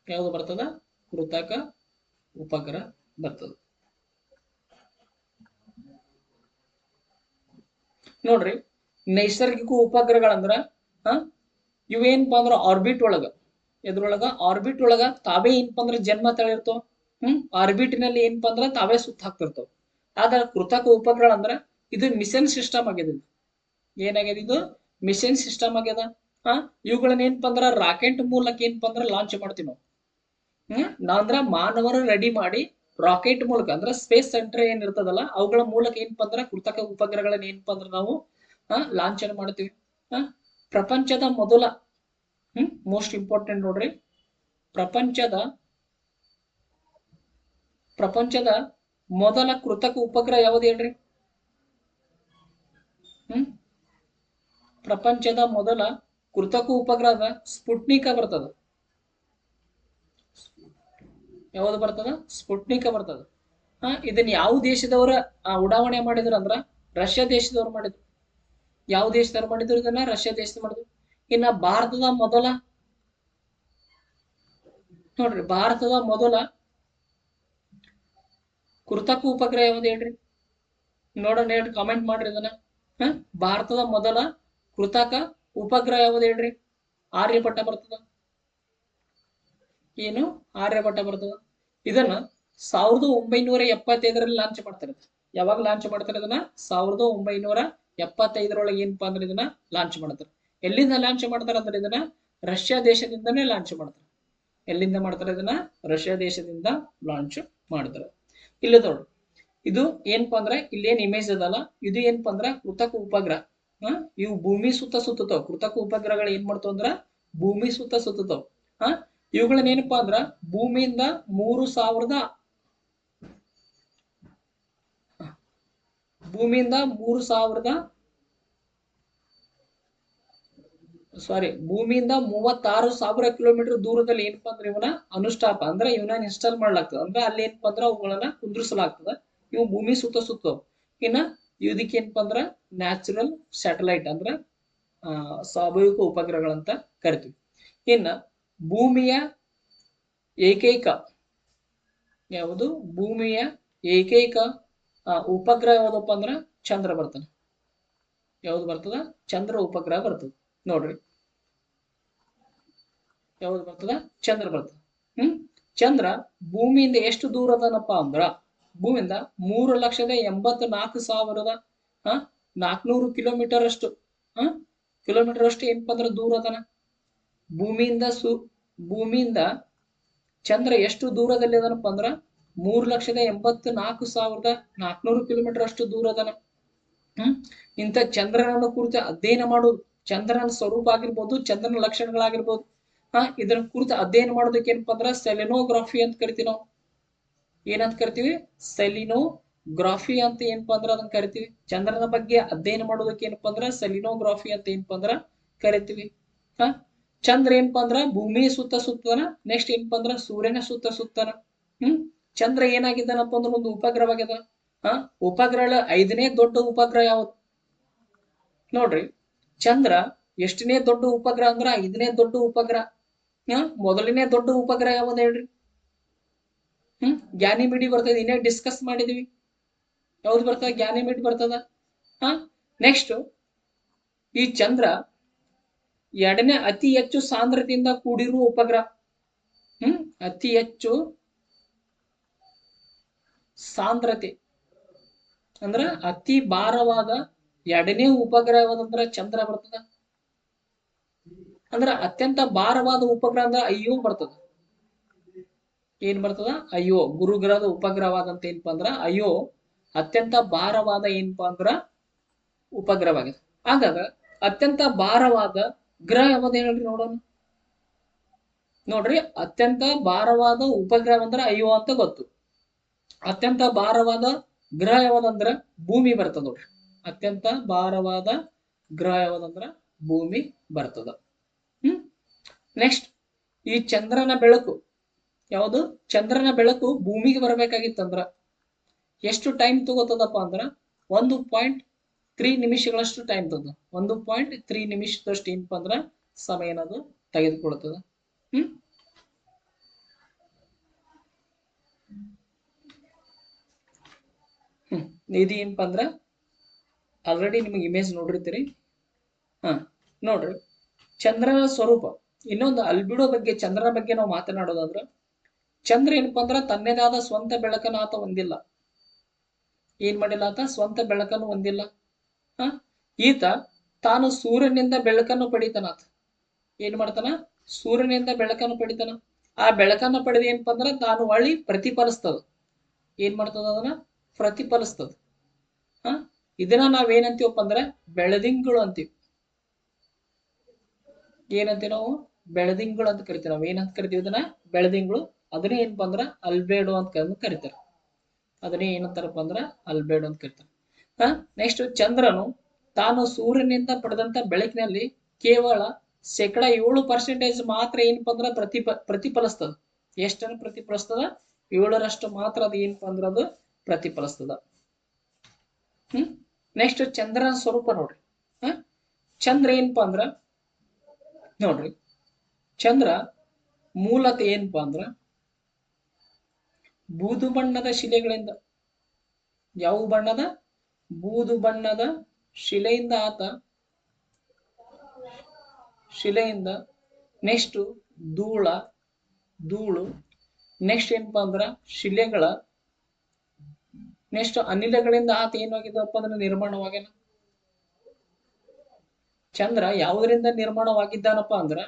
ಯಾವ್ದು ಬರ್ತದ? ಕೃತಕ ಉಪಗ್ರಹ ಬರ್ತದ. ನೋಡ್ರಿ, ನೈಸರ್ಗಿಕ ಉಪಗ್ರಹಗಳಂದ್ರ, ಹ? ಇವೇನಪ್ಪಾ ಅಂದ್ರ ಆರ್ಬಿಟ್ ಒಳಗ. ಎದ್ರೊಳಗ ಆರ್ಬಿಟ್ ಒಳಗ ತಾವೇ ಏನಪ್ಪಾ ಅಂದ್ರ ಜನ್ಮ ತಳಿರ್ತಾವ. ಹ್ಮ್? ಆರ್ಬಿಟ್ನಲ್ಲಿ ಏನಪ್ಪಾ ಅಂದ್ರ ತಾವೇ ಸುತ್ತ ಹಾಕ್ತಿರ್ತಾವ. ಆದ್ರ ಕೃತಕ ಉಪಗ್ರಹ ಅಂದ್ರ ಇದು ಮಿಷನ್ ಸಿಸ್ಟಮ್ ಆಗ್ಯದ ಏನಾಗ್ಯದ ಇದು? ಮಿಷನ್ ಸಿಸ್ಟಮ್ ಆಗ್ಯದ? ಹಾ ಇವುಗಳನ್ನ ಏನ್ ಅಂದ್ರ ರಾಕೆಟ್ ಮೂಲಕ ಏನಪ್ಪಾ ಅಂದ್ರ ಲಾಂಚ್ ಮಾಡ್ತೀವಿ ನಾವು. ಹ್ಮ್? ನಾಂದ್ರ ಮಾನವರ ರೆಡಿ ಮಾಡಿ ರಾಕೆಟ್ ಮೂಲಕ, ಅಂದ್ರ ಸ್ಪೇಸ್ ಸೆಂಟರ್ ಏನ್ ಇರ್ತದಲ್ಲ, ಅವುಗಳ ಮೂಲಕ ಏನ್ ಅಂದ್ರ ಕೃತಕ ಉಪಗ್ರಹಗಳನ್ನ ಏನ್ ಅಂದ್ರ ನಾವು ಲಾಂಚ್ ಮಾಡ್ತೀವಿ. ಹಾ ಪ್ರಪಂಚದ ಮೊದಲ, ಹ್ಮ್? ಮೋಸ್ಟ್ ಇಂಪಾರ್ಟೆಂಟ್ ನೋಡ್ರಿ. ಪ್ರಪಂಚದ ಪ್ರಪಂಚದ ಮೊದಲ ಕೃತಕ ಉಪಗ್ರಹ ಯಾವ್ದು ಹೇಳ್ರಿ ಹ್ಮ್ ಪ್ರಪಂಚದ ಮೊದಲ ಕೃತಕ ಉಪಗ್ರಹದ ಸ್ಪುಟ್ನಿಕ ಬರ್ತದ. ಯಾವ್ದು ಬರ್ತದ? ಸ್ಪುಟ್ನಿಕ ಬರ್ತದ. ಹಾ ಇದನ್ನ ಯಾವ ದೇಶದವರ ಉಡಾವಣೆ ಮಾಡಿದ್ರು ಅಂದ್ರ ರಷ್ಯಾ ದೇಶದವ್ರು ಮಾಡಿದ್ರು. ಯಾವ ದೇಶದವ್ರು ಮಾಡಿದ್ರು ಇದನ್ನ? ರಷ್ಯಾ ದೇಶದ ಮಾಡಿದ್ರು. ಇನ್ನ ಭಾರತದ ಮೊದಲ, ನೋಡ್ರಿ, ಭಾರತದ ಮೊದಲ ಕೃತಕ ಉಪಗ್ರಹ ಯಾವ್ದು ಹೇಳ್ರಿ? ನೋಡೋಣ, ಹೇಳ್ರಿ ಕಾಮೆಂಟ್ ಮಾಡ್ರಿ ಇದನ್ನ. ಹ, ಭಾರತದ ಮೊದಲ ಕೃತಕ ಉಪಗ್ರಹ ಯಾವ್ದು ಹೇಳ್ರಿ? ಆರ್ಯಭಟ್ಟ ಬರ್ತದ. ಏನು? ಆರ್ಯಭಟ್ಟ ಬರ್ತದ. ಇದನ್ನ ಸಾವಿರದ ಒಂಬೈನೂರ ಎಪ್ಪತ್ತೈದರಲ್ಲಿ ಲಾಂಚ್ ಮಾಡ್ತಾರೆ ಯಾವಾಗ ಲಾಂಚ್ ಮಾಡ್ತಾರೆ ಇದನ್ನ? ಸಾವಿರದ ಒಂಬೈನೂರ ಎಪ್ಪತ್ತೈದರೊಳಗೆ ಏನಪ್ಪಾ ಅಂದ್ರೆ ಇದನ್ನ ಲಾಂಚ್ ಮಾಡ್ತಾರೆ. ಎಲ್ಲಿಂದ ಲಾಂಚ್ ಮಾಡ್ತಾರೆ ಅಂದ್ರೆ ಇದನ್ನ? ರಷ್ಯಾ ದೇಶದಿಂದನೇ ಲಾಂಚ್ ಮಾಡ್ತಾರೆ. ಎಲ್ಲಿಂದ ಮಾಡ್ತಾರೆ ಇದನ್ನ? ರಷ್ಯಾ ದೇಶದಿಂದ ಲಾಂಚ್ ಮಾಡ್ತಾರೆ. ಇಲ್ಲ ನೋಡು. ಇದು ಏನಪ್ಪಾ ಅಂದ್ರೆ ಇಲ್ಲೇನ್ ಇಮೇಜ್ ಅದಲ್ಲ ಇದು ಏನಪ್ಪಾ ಅಂದ್ರ ಕೃತಕ ಉಪಗ್ರಹ. ಇವು ಭೂಮಿ, ಸುತ್ತ ಸುತ್ತತಾವ ಕೃತಕ ಉಪಗ್ರಹಗಳು ಏನ್ ಮಾಡ್ತಾವ ಅಂದ್ರ? ಭೂಮಿ, ಸುತ್ತ ಸುತ್ತತಾವ ಹ? ಇವುಗಳನ್ನ ಏನಪ್ಪಾ ಅಂದ್ರ? ಭೂಮಿಯಿಂದ ಮೂರು ಸಾವಿರದ ಭೂಮಿಯಿಂದ ಮೂರು ಸಾವಿರದ ಸಾರಿ ಭೂಮಿಯಿಂದ ಮೂವತ್ತಾರು ಸಾವಿರ ಕಿಲೋಮೀಟರ್ ದೂರದಲ್ಲಿ ಏನಪ್ಪಾ ಅಂದ್ರೆ ಇವನ ಅನುಷ್ಠಾಪ, ಅಂದ್ರೆ ಇವನ ಇನ್ಸ್ಟಾಲ್ ಮಾಡ್ಲಾಗ್ತದ. ಅಂದ್ರೆ ಅಲ್ಲಿ ಏನಪ್ಪಾ ಅಂದ್ರೆ ಅವುಗಳನ್ನ ಕುಂದ್ರಿಸಲಾಗ್ತದ. ಇವು ಭೂಮಿ, ಸುತ್ತ ಸುತ್ತವ್ ಇನ್ನ ಇದಕ್ಕೆ ಏನಪ್ಪಾ ಅಂದ್ರ ನ್ಯಾಚುರಲ್ ಸ್ಯಾಟಲೈಟ್ ಅಂದ್ರ ಸ್ವಾಭಾವಿಕ ಉಪಗ್ರಹಗಳಂತ ಕರಿತೀವಿ. ಇನ್ನ ಭೂಮಿಯ ಏಕೈಕ ಯಾವುದು? ಭೂಮಿಯ ಏಕೈಕ ಉಪಗ್ರಹ ಯಾವ್ದಪ್ಪ ಅಂದ್ರ ಚಂದ್ರ ಬರ್ತಾನೆ ಯಾವ್ದು ಬರ್ತದ? ಚಂದ್ರ ಉಪಗ್ರಹ ಬರ್ತದೆ. ನೋಡ್ರಿ. ಯಾವ್ದು ಬರ್ತದ? ಚಂದ್ರ ಬರ್ತದ ಹ್ಮ್? ಚಂದ್ರ ಭೂಮಿಯಿಂದ ಎಷ್ಟು ದೂರ ಅದನಪ್ಪ ಅಂದ್ರ ಭೂಮಿಯಿಂದ ಮೂರು ಲಕ್ಷದ ಎಂಬತ್ತು ನಾಲ್ಕು ಸಾವಿರದ, ಹ, ನಾಲ್ಕನೂರು ಕಿಲೋಮೀಟರ್ ಅಷ್ಟು, ಹ ಕಿಲೋಮೀಟರ್ ಅಷ್ಟು ಏನಪ್ಪ ಅಂದ್ರ ದೂರ ಅದನ ಭೂಮಿಯಿಂದ ಸು, ಭೂಮಿಯಿಂದ ಚಂದ್ರ ಎಷ್ಟು ದೂರದಲ್ಲಿ ಅದನಪ್ಪ ಅಂದ್ರ ಮೂರು ಲಕ್ಷದ ಎಂಬತ್ತು ನಾಲ್ಕು ಸಾವಿರದ ನಾಲ್ಕನೂರು ಕಿಲೋಮೀಟರ್ ಅಷ್ಟು ದೂರ ಅದನ ಹ್ಮ್ ಇಂಥ ಚಂದ್ರನನ್ನು ಕುರಿತು ಅಧ್ಯಯನ ಮಾಡೋದು ಚಂದ್ರನ ಸ್ವರೂಪ ಆಗಿರ್ಬೋದು, ಚಂದ್ರನ ಲಕ್ಷಣಗಳಾಗಿರ್ಬೋದು, ಹಾ ಇದನ್ನ ಕುರಿತು ಅಧ್ಯಯನ ಮಾಡೋದಕ್ಕೆ ಏನಪ್ಪಾ ಅಂದ್ರ ಸೆಲೆನೋಗ್ರಫಿ ಅಂತ ಕರಿತೀವಿ ನಾವು. ಏನಂತ ಕರಿತೀವಿ? ಸೆಲಿನೋಗ್ರಾಫಿ ಅಂತ ಏನಪ್ಪಾ ಅಂದ್ರೆ ಅದನ್ನ ಕರಿತೀವಿ. ಚಂದ್ರನ ಬಗ್ಗೆ ಅಧ್ಯಯನ ಮಾಡೋದಕ್ಕೆ ಏನಪ್ಪಾ ಅಂದ್ರೆ ಸೆಲಿನೋಗ್ರಾಫಿ ಅಂತ ಏನಪ್ಪಾ ಅಂದ್ರ ಕರಿತೀವಿ. ಹಾ? ಚಂದ್ರ ಏನಪ್ಪಾ ಅಂದ್ರ ಭೂಮಿ ಸುತ್ತ ಸುತ್ತನ ನೆಕ್ಸ್ಟ್ ಏನಪ್ಪಾ ಅಂದ್ರ ಸೂರ್ಯನ ಸುತ್ತ ಸುತ್ತನ. ಹ್ಮ್? ಚಂದ್ರ ಏನಾಗಿದ್ದಾನಪ್ಪ ಅಂದ್ರೆ ಒಂದು ಉಪಗ್ರಹವಾಗ್ಯದ ಹಾ? ಉಪಗ್ರಹ ಐದನೇ ದೊಡ್ಡ ಉಪಗ್ರಹ ಯಾವುದು? ನೋಡ್ರಿ, ಚಂದ್ರ ಎಷ್ಟನೇ ದೊಡ್ಡ ಉಪಗ್ರಹ ಅಂದ್ರ ಐದನೇ ದೊಡ್ಡ ಉಪಗ್ರಹ. ಹಾ? ಮೊದಲನೇ ದೊಡ್ಡ ಉಪಗ್ರಹ ಯಾವ್ದು ಹೇಳ್ರಿ? ಹ್ಮ್? ಜ್ಞಾನಿಮಿಡಿ ಬರ್ತದೆ. ಇನ್ನೇ ಡಿಸ್ಕಸ್ ಮಾಡಿದ್ವಿ. ಯಾವ್ದು ಬರ್ತದ? ಜ್ಞಾನಿಮಿಡ್ ಬರ್ತದ. ಹಾ? ನೆಕ್ಸ್ಟ್ ಈ ಚಂದ್ರ ಎರಡನೇ ಅತಿ ಹೆಚ್ಚು ಸಾಂದ್ರತೆಯಿಂದ ಕೂಡಿರುವ ಉಪಗ್ರಹ. ಹ್ಮ್? ಅತಿ ಹೆಚ್ಚು ಸಾಂದ್ರತೆ. ಅಂದ್ರ ಅತಿ ಭಾರವಾದ ಎರಡನೇ ಉಪಗ್ರಹ ಯಾವ್ದಂದ್ರ ಚಂದ್ರ ಬರ್ತದ. ಅಂದ್ರ ಅತ್ಯಂತ ಭಾರವಾದ ಉಪಗ್ರಹ ಅಂದ್ರ ಅಯ್ಯೋ ಬರ್ತದ. ಏನ್ ಬರ್ತದ? ಅಯ್ಯೋ, ಗುರುಗ್ರಹದ ಉಪಗ್ರಹವಾದಂತ ಏನಪ್ಪಾ ಅಂದ್ರ, ಅಯ್ಯೋ, ಅತ್ಯಂತ ಭಾರವಾದ ಏನಪ್ಪಾ ಅಂದ್ರ ಉಪಗ್ರಹವಾಗಿದೆ. ಹಾಗಾದ್ರೆ ಅತ್ಯಂತ ಭಾರವಾದ ಗ್ರಹ ಯಾವ್ದು ಹೇಳ್ರಿ ನೋಡೋಣ. ನೋಡ್ರಿ, ಅತ್ಯಂತ ಭಾರವಾದ ಉಪಗ್ರಹ ಅಂದ್ರ ಅಯ್ಯೋ ಅಂತ ಗೊತ್ತು. ಅತ್ಯಂತ ಭಾರವಾದ ಗ್ರಹ ಯಾವ್ದಂದ್ರ ಭೂಮಿ ಬರ್ತದ ನೋಡ್ರಿ. ಅತ್ಯಂತ ಭಾರವಾದ ಗ್ರಹ ಯಾವ್ದಂದ್ರ ಭೂಮಿ ಬರ್ತದ. ಹ್ಮ್? ನೆಕ್ಸ್ಟ್ ಈ ಚಂದ್ರನ ಬೆಳಕು. ಯಾವುದು? ಚಂದ್ರನ ಬೆಳಕು ಭೂಮಿಗೆ ಬರಬೇಕಾಗಿತ್ತಂದ್ರ ಎಷ್ಟು ಟೈಮ್ ತಗೋತದಪ್ಪ ಅಂದ್ರ? ಒಂದು ಪಾಯಿಂಟ್ ತ್ರೀ ನಿಮಿಷಗಳಷ್ಟು ಟೈಮ್ ತದ ಒಂದು ಪಾಯಿಂಟ್ ತ್ರೀ ನಿಮಿಷದಷ್ಟು ಏನಪ್ಪ ಅಂದ್ರ? ಸಮಯನದು ತೆಗೆದುಕೊಳ್ತದ ಹ್ಮ್? ಹ್ಮ್. ಇದು ಏನಪ್ಪ ಅಂದ್ರ? ಆಲ್ರೆಡಿ ನಿಮಗೆ ಇಮೇಜ್ ನೋಡಿರ್ತೀರಿ. ಹಾ, ನೋಡ್ರಿ. ಚಂದ್ರನ ಸ್ವರೂಪ. ಇನ್ನೊಂದು ಅಲ್ಬಿಡೋ ಬಗ್ಗೆ, ಚಂದ್ರನ ಬಗ್ಗೆ ನಾವು ಮಾತನಾಡೋದಾದ್ರ ಚಂದ್ರ ಏನಪ್ಪ ಅಂದ್ರ ತನ್ನದೇ ಆದ ಸ್ವಂತ ಬೆಳಕನ ಆತ ಹೊಂದಿಲ್ಲ. ಏನ್ ಮಾಡಿಲ್ಲ ಆತ? ಸ್ವಂತ ಬೆಳಕನ್ನು ಹೊಂದಿಲ್ಲ. ಹ? ಈತ ತಾನು ಸೂರ್ಯನಿಂದ ಬೆಳಕನ್ನು ಪಡಿತಾನ ಆತ. ಏನ್ ಮಾಡ್ತಾನ? ಸೂರ್ಯನಿಂದ ಬೆಳಕನ್ನು ಪಡಿತಾನ. ಆ ಬೆಳಕನ್ನ ಪಡೆದ ಏನಪ್ಪಾ ಅಂದ್ರ ತಾನು ಹೊಳ್ಳಿ ಪ್ರತಿಫಲಿಸ್ತದ. ಏನ್ ಮಾಡ್ತದ ಅದನ್ನ? ಪ್ರತಿಫಲಿಸ್ತದ. ಹ? ಇದನ್ನ ನಾವೇನಂತೀವಪ್ಪ ಅಂದ್ರ ಬೆಳದಿಂಗಳು ಅಂತೀವಿ. ಏನಂತೀವಿ ನಾವು? ಬೆಳದಿಂಗಳು ಅಂತ ಕರಿತೀವಿ ನಾವು. ಏನಂತ ಕರಿತೀವಿ ಇದನ್ನ ಬೆಳದಿಂಗಳು. ಅದನ್ನೇ ಏನಪ್ಪಾ ಅಂದ್ರ ಅಲ್ಬೇಡು ಅಂತ ಕರ್- ಕರಿತಾರೆ. ಅದನ್ನೇ ಏನಂತಾರಪ್ಪ ಅಂದ್ರ ಅಲ್ಬೇಡೋ ಅಂತ ಕರಿತಾರೆ. ಹಾ ನೆಕ್ಸ್ಟ್ ಚಂದ್ರನು ತಾನು ಸೂರ್ಯನಿಂದ ಪಡೆದಂತ ಬೆಳಕಿನಲ್ಲಿ ಕೇವಲ ಶೇಕಡ ಏಳು ಪರ್ಸೆಂಟೇಜ್ ಮಾತ್ರ ಏನಪ್ಪ ಅಂದ್ರ ಪ್ರತಿಫ ಪ್ರತಿಫಲಿಸ್ತದ. ಎಷ್ಟನ್ನು ಪ್ರತಿಫಲಿಸ್ತದ? ಏಳರಷ್ಟು ಮಾತ್ರ ಅದು ಏನಪ್ಪ ಅಂದ್ರ ಅದು ಪ್ರತಿಫಲಿಸ್ತದ. ಹ್ಮ್ ನೆಕ್ಸ್ಟ್ ಚಂದ್ರನ ಸ್ವರೂಪ ನೋಡ್ರಿ. ಹ, ಚಂದ್ರ ಏನಪ್ಪಾ ಅಂದ್ರ ನೋಡ್ರಿ. ಚಂದ್ರ ಮೂಲತೆ ಏನಪ್ಪಾ ಅಂದ್ರ ಬೂದು ಬಣ್ಣದ ಶಿಲೆಗಳಿಂದ. ಯಾವ ಬಣ್ಣದ? ಬೂದು ಬಣ್ಣದ ಶಿಲೆಯಿಂದ ಆತ ಶಿಲೆಯಿಂದ ನೆಕ್ಸ್ಟ್ ಧೂಳ, ಧೂಳು. ನೆಕ್ಸ್ಟ್ ಏನಪ್ಪಾ ಅಂದ್ರ ಶಿಲೆಗಳ. ನೆಕ್ಸ್ಟ್ ಅನಿಲಗಳಿಂದ ಆತ ಏನಾಗಿದ್ದಪ್ಪ ಅಂದ್ರೆ ನಿರ್ಮಾಣವಾಗ್ಯಾನ. ಚಂದ್ರ ಯಾವುದರಿಂದ ನಿರ್ಮಾಣವಾಗಿದ್ದಾನಪ್ಪ ಅಂದ್ರ,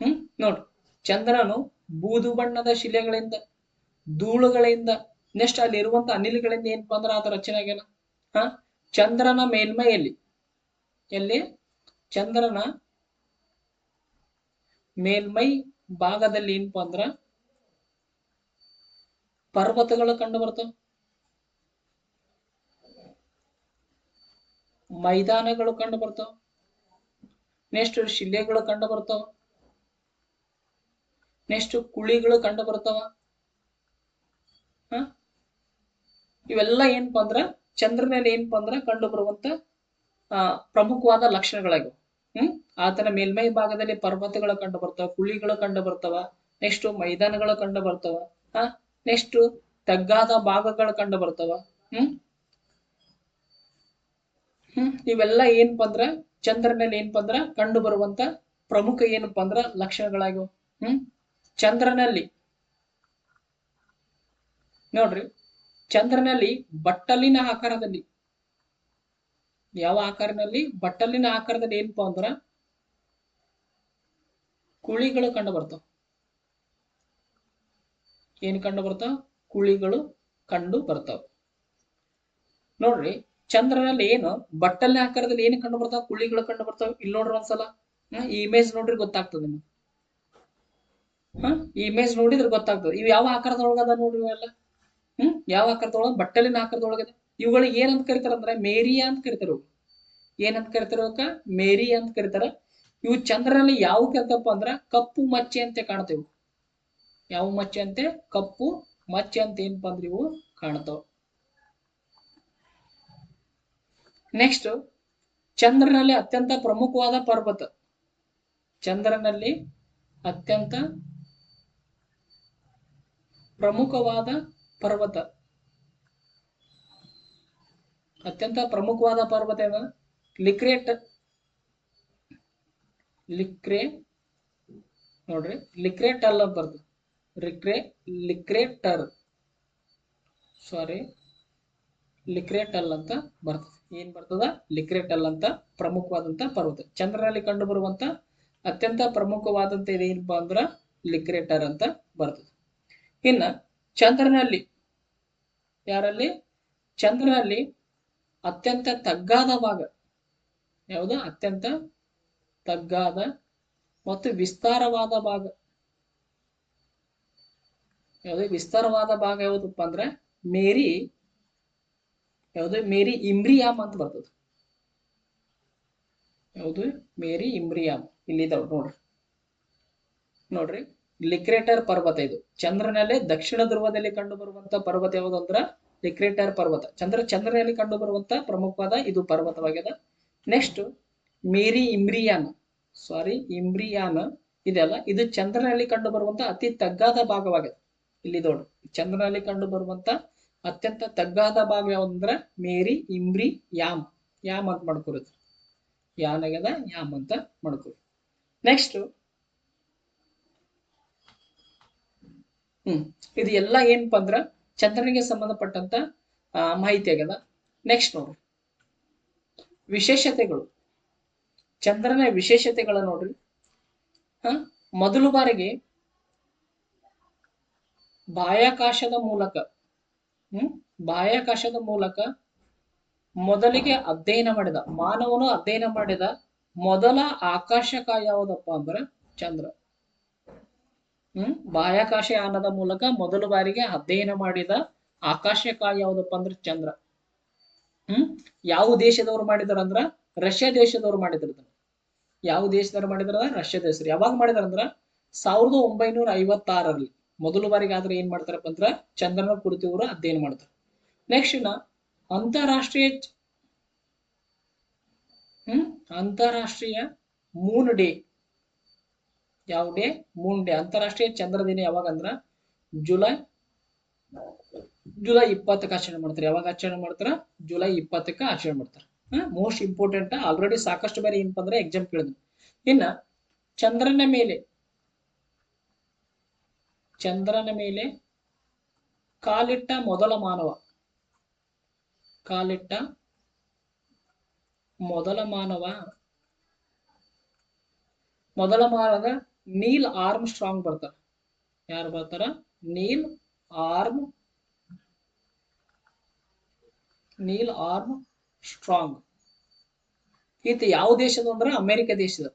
ಹ್ಮ್ ನೋಡ್ರಿ ಚಂದ್ರನು ಬೂದು ಬಣ್ಣದ ಶಿಲೆಗಳಿಂದ. ಧೂಳುಗಳಿಂದ ನೆಕ್ಸ್ಟ್ ಅಲ್ಲಿ ಇರುವಂತ ಅನಿಲಗಳಿಂದ ಏನಪ್ಪಾ ಅಂದ್ರೆ ಅದರ ಆಗ್ಯಾನ ಹ? ಚಂದ್ರನ ಮೇಲ್ಮೈಯಲ್ಲಿ. ಎಲ್ಲಿ? ಚಂದ್ರನ ಮೇಲ್ಮೈ ಭಾಗದಲ್ಲಿ ಏನಪ್ಪಾ ಅಂದ್ರ ಪರ್ವತಗಳು ಕಂಡು ಬರ್ತಾವ ಮೈದಾನಗಳು ಕಂಡು ಬರ್ತಾವ ನೆಕ್ಸ್ಟ್ ಶಿಲೆಗಳು ಕಂಡು ಬರ್ತಾವ ನೆಕ್ಸ್ಟ್ ಕುಳಿಗಳು ಕಂಡು ಬರ್ತಾವ ಹ ಇವೆಲ್ಲ ಏನಪ್ಪಾ ಅಂದ್ರ ಚಂದ್ರನಲ್ಲಿ ಏನಪ್ಪಾ ಅಂದ್ರ ಕಂಡು ಬರುವಂತ ಪ್ರಮುಖವಾದ ಲಕ್ಷಣಗಳಾಗಿವೆ. ಹ್ಮ್? ಆತನ ಮೇಲ್ಮೈ ಭಾಗದಲ್ಲಿ ಪರ್ವತಗಳು ಕಂಡು ಬರ್ತಾವ ಕುಳಿಗಳು ಕಂಡು ಬರ್ತಾವ ನೆಕ್ಸ್ಟ್ ಮೈದಾನಗಳು ಕಂಡು ಬರ್ತಾವ ನೆಕ್ಸ್ಟ್ ತಗ್ಗಾದ ಭಾಗಗಳು ಕಂಡು ಬರ್ತಾವ ಹ್ಮ್? ಹ್ಮ್? ಇವೆಲ್ಲ ಏನಪ್ಪಾ ಅಂದ್ರ ಚಂದ್ರನಲ್ಲಿ ಏನಪ್ಪಾ ಅಂದ್ರ ಕಂಡು ಬರುವಂತ ಪ್ರಮುಖ ಏನಪ್ಪಾ ಅಂದ್ರ ಲಕ್ಷಣಗಳಾಗಿವೆ. ಹ್ಮ್? ಚಂದ್ರನಲ್ಲಿ, ನೋಡ್ರಿ ಚಂದ್ರನಲ್ಲಿ ಬಟ್ಟಲಿನ ಆಕಾರದಲ್ಲಿ. ಯಾವ ಆಕಾರನಲ್ಲಿ? ಬಟ್ಟಲಿನ ಆಕಾರದಲ್ಲಿ ಏನಪ್ಪಾ ಅಂದ್ರ ಕುಳಿಗಳು ಕಂಡು ಬರ್ತಾವ. ಏನ್ ಕಂಡು ಬರ್ತಾವ? ಕುಳಿಗಳು ಕಂಡು ಬರ್ತಾವ. ನೋಡ್ರಿ, ಚಂದ್ರನಲ್ಲಿ ಏನು? ಬಟ್ಟಲಿನ ಆಕಾರದಲ್ಲಿ ಏನು ಕಂಡು ಬರ್ತಾವ? ಕುಳಿಗಳು ಕಂಡು ಬರ್ತಾವ. ಇಲ್ಲಿ ನೋಡ್ರಿ ಒಂದ್ಸಲ. ಈ ಇಮೇಜ್ ನೋಡ್ರಿ ಗೊತ್ತಾಗ್ತದೆ ಹ ಇಮೇಜ್ ನೋಡಿದ್ರೆ ಗೊತ್ತಾಗ್ತದೆ. ಇವು ಯಾವ ಆಕಾರದೊಳಗದ ನೋಡ್ರಿ ಇವೆಲ್ಲ? ಹ್ಮ್? ಯಾವ ಆಕಾರದೊಳಗ? ಬಟ್ಟಲಿನ ಆಕಾರದೊಳಗದೆ. ಇವುಗಳಿಗೆ ಏನಂತ ಕರಿತಾರ ಅಂದ್ರೆ ಮೇರಿಯಾ ಅಂತ ಕರಿತಾರ ಇವು ಏನಂತ ಕರಿತಾರ ಅವಕ್ಕ ಮೇರಿ ಅಂತ ಕರಿತಾರ. ಇವು ಚಂದ್ರನಲ್ಲಿ ಯಾವ ಕರಿತಪ್ಪ ಅಂದ್ರ ಕಪ್ಪು ಮಚ್ಚೆ ಅಂತ ಕಾಣ್ತೇವೆ ಯಾವ ಮಚ್ಚೆ ಅಂತೆ? ಕಪ್ಪು ಮಚ್ಚೆ ಅಂತ ಏನಪ್ಪಾ ಅಂದ್ರೆ ಇವು ಕಾಣ್ತಾವ. ನೆಕ್ಸ್ಟ್ ಚಂದ್ರನಲ್ಲಿ ಅತ್ಯಂತ ಪ್ರಮುಖವಾದ ಪರ್ವತ. ಚಂದ್ರನಲ್ಲಿ ಅತ್ಯಂತ ಪ್ರಮುಖವಾದ ಪರ್ವತ. ಅತ್ಯಂತ ಪ್ರಮುಖವಾದ ಪರ್ವತ ಏನ ಲಿಕ್ರೇಟ್. ಲಿಕ್ರೆ, ನೋಡ್ರಿ ಲಿಕ್ರೇಟಲ್ ಅಂತ ಬರ್ತದೆ ರಿಕ್ರೆ ಲಿಕ್ರೇಟರ್. ಸಾರಿ ಲಿಕ್ರೇಟಲ್ ಅಂತ ಬರ್ತದೆ. ಏನ್ ಬರ್ತದ? ಲಿಕ್ರೇಟಲ್ ಅಂತ ಪ್ರಮುಖವಾದಂತ ಪರ್ವತ. ಚಂದ್ರನಲ್ಲಿ ಕಂಡು ಬರುವಂತ ಅತ್ಯಂತ ಪ್ರಮುಖವಾದಂತ ಏನಪ್ಪಾ ಅಂದ್ರ ಲಿಕ್ರೇಟರ್ ಅಂತ ಬರ್ತದೆ. ಇನ್ನ ಚಂದ್ರನಲ್ಲಿ. ಯಾರಲ್ಲಿ? ಚಂದ್ರನಲ್ಲಿ ಅತ್ಯಂತ ತಗ್ಗಾದ ಭಾಗ. ಯಾವುದು? ಅತ್ಯಂತ ತಗ್ಗಾದ ಮತ್ತು ವಿಸ್ತಾರವಾದ ಭಾಗ. ಯಾವುದು? ವಿಸ್ತಾರವಾದ ಭಾಗ ಯಾವುದಪ್ಪ ಅಂದ್ರೆ ಮೇರಿ. ಯಾವುದು? ಮೇರಿ ಇಮ್ರಿಯಾಮ್ ಅಂತ ಬರ್ತದೆ. ಯಾವುದು? ಮೇರಿ ಇಮ್ರಿಯಾಮ್ ಇಲ್ಲಿದಾವ್ ನೋಡ್ರಿ. ನೋಡ್ರಿ. ಲಿಕ್ರೇಟರ್ ಪರ್ವತ ಇದು. ಚಂದ್ರನಲ್ಲಿ ದಕ್ಷಿಣ ಧ್ರುವದಲ್ಲಿ ಕಂಡು ಬರುವಂತ ಪರ್ವತ ಯಾವುದು ಅಂದ್ರ ಲಿಕ್ರೇಟರ್ ಪರ್ವತ. ಚಂದ್ರ ಚಂದ್ರನಲ್ಲಿ ಕಂಡು ಬರುವಂತ ಪ್ರಮುಖವಾದ ಇದು ಪರ್ವತವಾಗ್ಯದ ನೆಕ್ಸ್ಟ್ ಮೇರಿ ಇಮ್ರಿಯಾನ್ ಸಾರಿ ಇಮ್ರಿಯಾನ್ ಇದೆಲ್ಲ ಇದು ಚಂದ್ರನಲ್ಲಿ ಕಂಡು ಬರುವಂತ ಅತಿ ತಗ್ಗಾದ ಭಾಗವಾಗಿದೆ. ಇಲ್ಲಿ ನೋಡು, ಚಂದ್ರನಲ್ಲಿ ಕಂಡು ಬರುವಂತ ಅತ್ಯಂತ ತಗ್ಗಾದ ಭಾಗ ಯಾವಂದ್ರ ಮೇರಿ ಇಮ್ರಿ ಯಾಮ್ ಯಾಮ್ ಅಂತ ಮಡ್ಕೊರುತ್ತೆ ಯಾನ್ ಆಗ್ಯದ? ಯಾಮ್ ಅಂತ ಮಾಡ್ಕೊರಿ. ನೆಕ್ಸ್ಟ್ ಇದು ಎಲ್ಲ ಏನಪ್ಪ ಅಂದ್ರ ಚಂದ್ರನಿಗೆ ಸಂಬಂಧಪಟ್ಟಂತ ಮಾಹಿತಿ ಆಗ್ಯದ. ನೆಕ್ಸ್ಟ್ ನೋಡ್ರಿ ವಿಶೇಷತೆಗಳು. ಚಂದ್ರನ ವಿಶೇಷತೆಗಳ ನೋಡ್ರಿ. ಹ? ಮೊದಲು ಬಾರಿಗೆ ಬಾಹ್ಯಾಕಾಶದ ಮೂಲಕ, ಹ್ಮ್? ಬಾಹ್ಯಾಕಾಶದ ಮೂಲಕ ಮೊದಲಿಗೆ ಅಧ್ಯಯನ ಮಾಡಿದ, ಮಾನವನು ಅಧ್ಯಯನ ಮಾಡಿದ ಮೊದಲ ಆಕಾಶಕ ಯಾವುದಪ್ಪ ಅಂದ್ರ ಚಂದ್ರ. ಹ್ಮ್? ಬಾಹ್ಯಾಕಾಶ ಯಾನದ ಮೂಲಕ ಮೊದಲ ಬಾರಿಗೆ ಅಧ್ಯಯನ ಮಾಡಿದ ಆಕಾಶಕ ಯಾವುದಪ್ಪ ಅಂದ್ರೆ ಚಂದ್ರ. ಹ್ಮ್? ಯಾವ ದೇಶದವ್ರು ಮಾಡಿದಾರ ಅಂದ್ರ ರಷ್ಯಾ ದೇಶದವ್ರು ಮಾಡಿದ್ರು. ಯಾವ ದೇಶದವ್ರು ಮಾಡಿದಾರ ರಷ್ಯಾ ದೇಶರು ಯಾವಾಗ ಮಾಡಿದಾರ ಅಂದ್ರ ಸಾವಿರದ ಒಂಬೈನೂರ ಐವತ್ತಾರರಲ್ಲಿ. ಮೊದಲ ಬಾರಿಗೆ ಆದ್ರೆ ಏನ್ ಮಾಡ್ತಾರಪ್ಪ ಅಂದ್ರ ಚಂದ್ರನ ಕುರಿತು ಇವರು ಅಧ್ಯಯನ ಮಾಡ್ತಾರೆ. ನೆಕ್ಸ್ಟ್ ಇನ್ನ ಅಂತಾರಾಷ್ಟ್ರೀಯ ಹ್ಮ್? ಅಂತಾರಾಷ್ಟ್ರೀಯ ಮೂನ್ ಡೇ. ಯಾವ ಡೇ ಮೂನ್ ಡೇ ಅಂತಾರಾಷ್ಟ್ರೀಯ ಚಂದ್ರ ದಿನ ಯಾವಾಗ ಅಂದ್ರ? ಜುಲೈ ಜುಲೈ ಇಪ್ಪತ್ತಕ್ಕೆ ಆಚರಣೆ ಮಾಡ್ತಾರೆ. ಯಾವಾಗ ಆಚರಣೆ ಮಾಡ್ತಾರ? ಜುಲೈ ಇಪ್ಪತ್ತಕ್ಕೆ ಆಚರಣೆ ಮಾಡ್ತಾರ. ಮೋಸ್ಟ್ ಇಂಪಾರ್ಟೆಂಟ್ ಆಲ್ರೆಡಿ ಸಾಕಷ್ಟು ಬೇರೆ ಏನಪ್ಪ ಅಂದ್ರೆ ಎಕ್ಸಾಮ್ ಕೇಳಿದ್ರು ಇನ್ನ ಚಂದ್ರನ ಮೇಲೆ ಚಂದ್ರನ ಮೇಲೆ ಕಾಲಿಟ್ಟ ಮೊದಲ ಮಾನವ, ಕಾಲಿಟ್ಟ ಮೊದಲ ಮಾನವ ಮೊದಲ ಮಾನವ ನೀಲ್ ಆರ್ಮ್ ಸ್ಟ್ರಾಂಗ್ ಬರ್ತಾರ ಯಾರು ಬರ್ತಾರ? Neil arm Neil Armstrong ಈತ ಯಾವ ದೇಶದ ಅಂದ್ರೆ ಅಮೆರಿಕ ದೇಶದ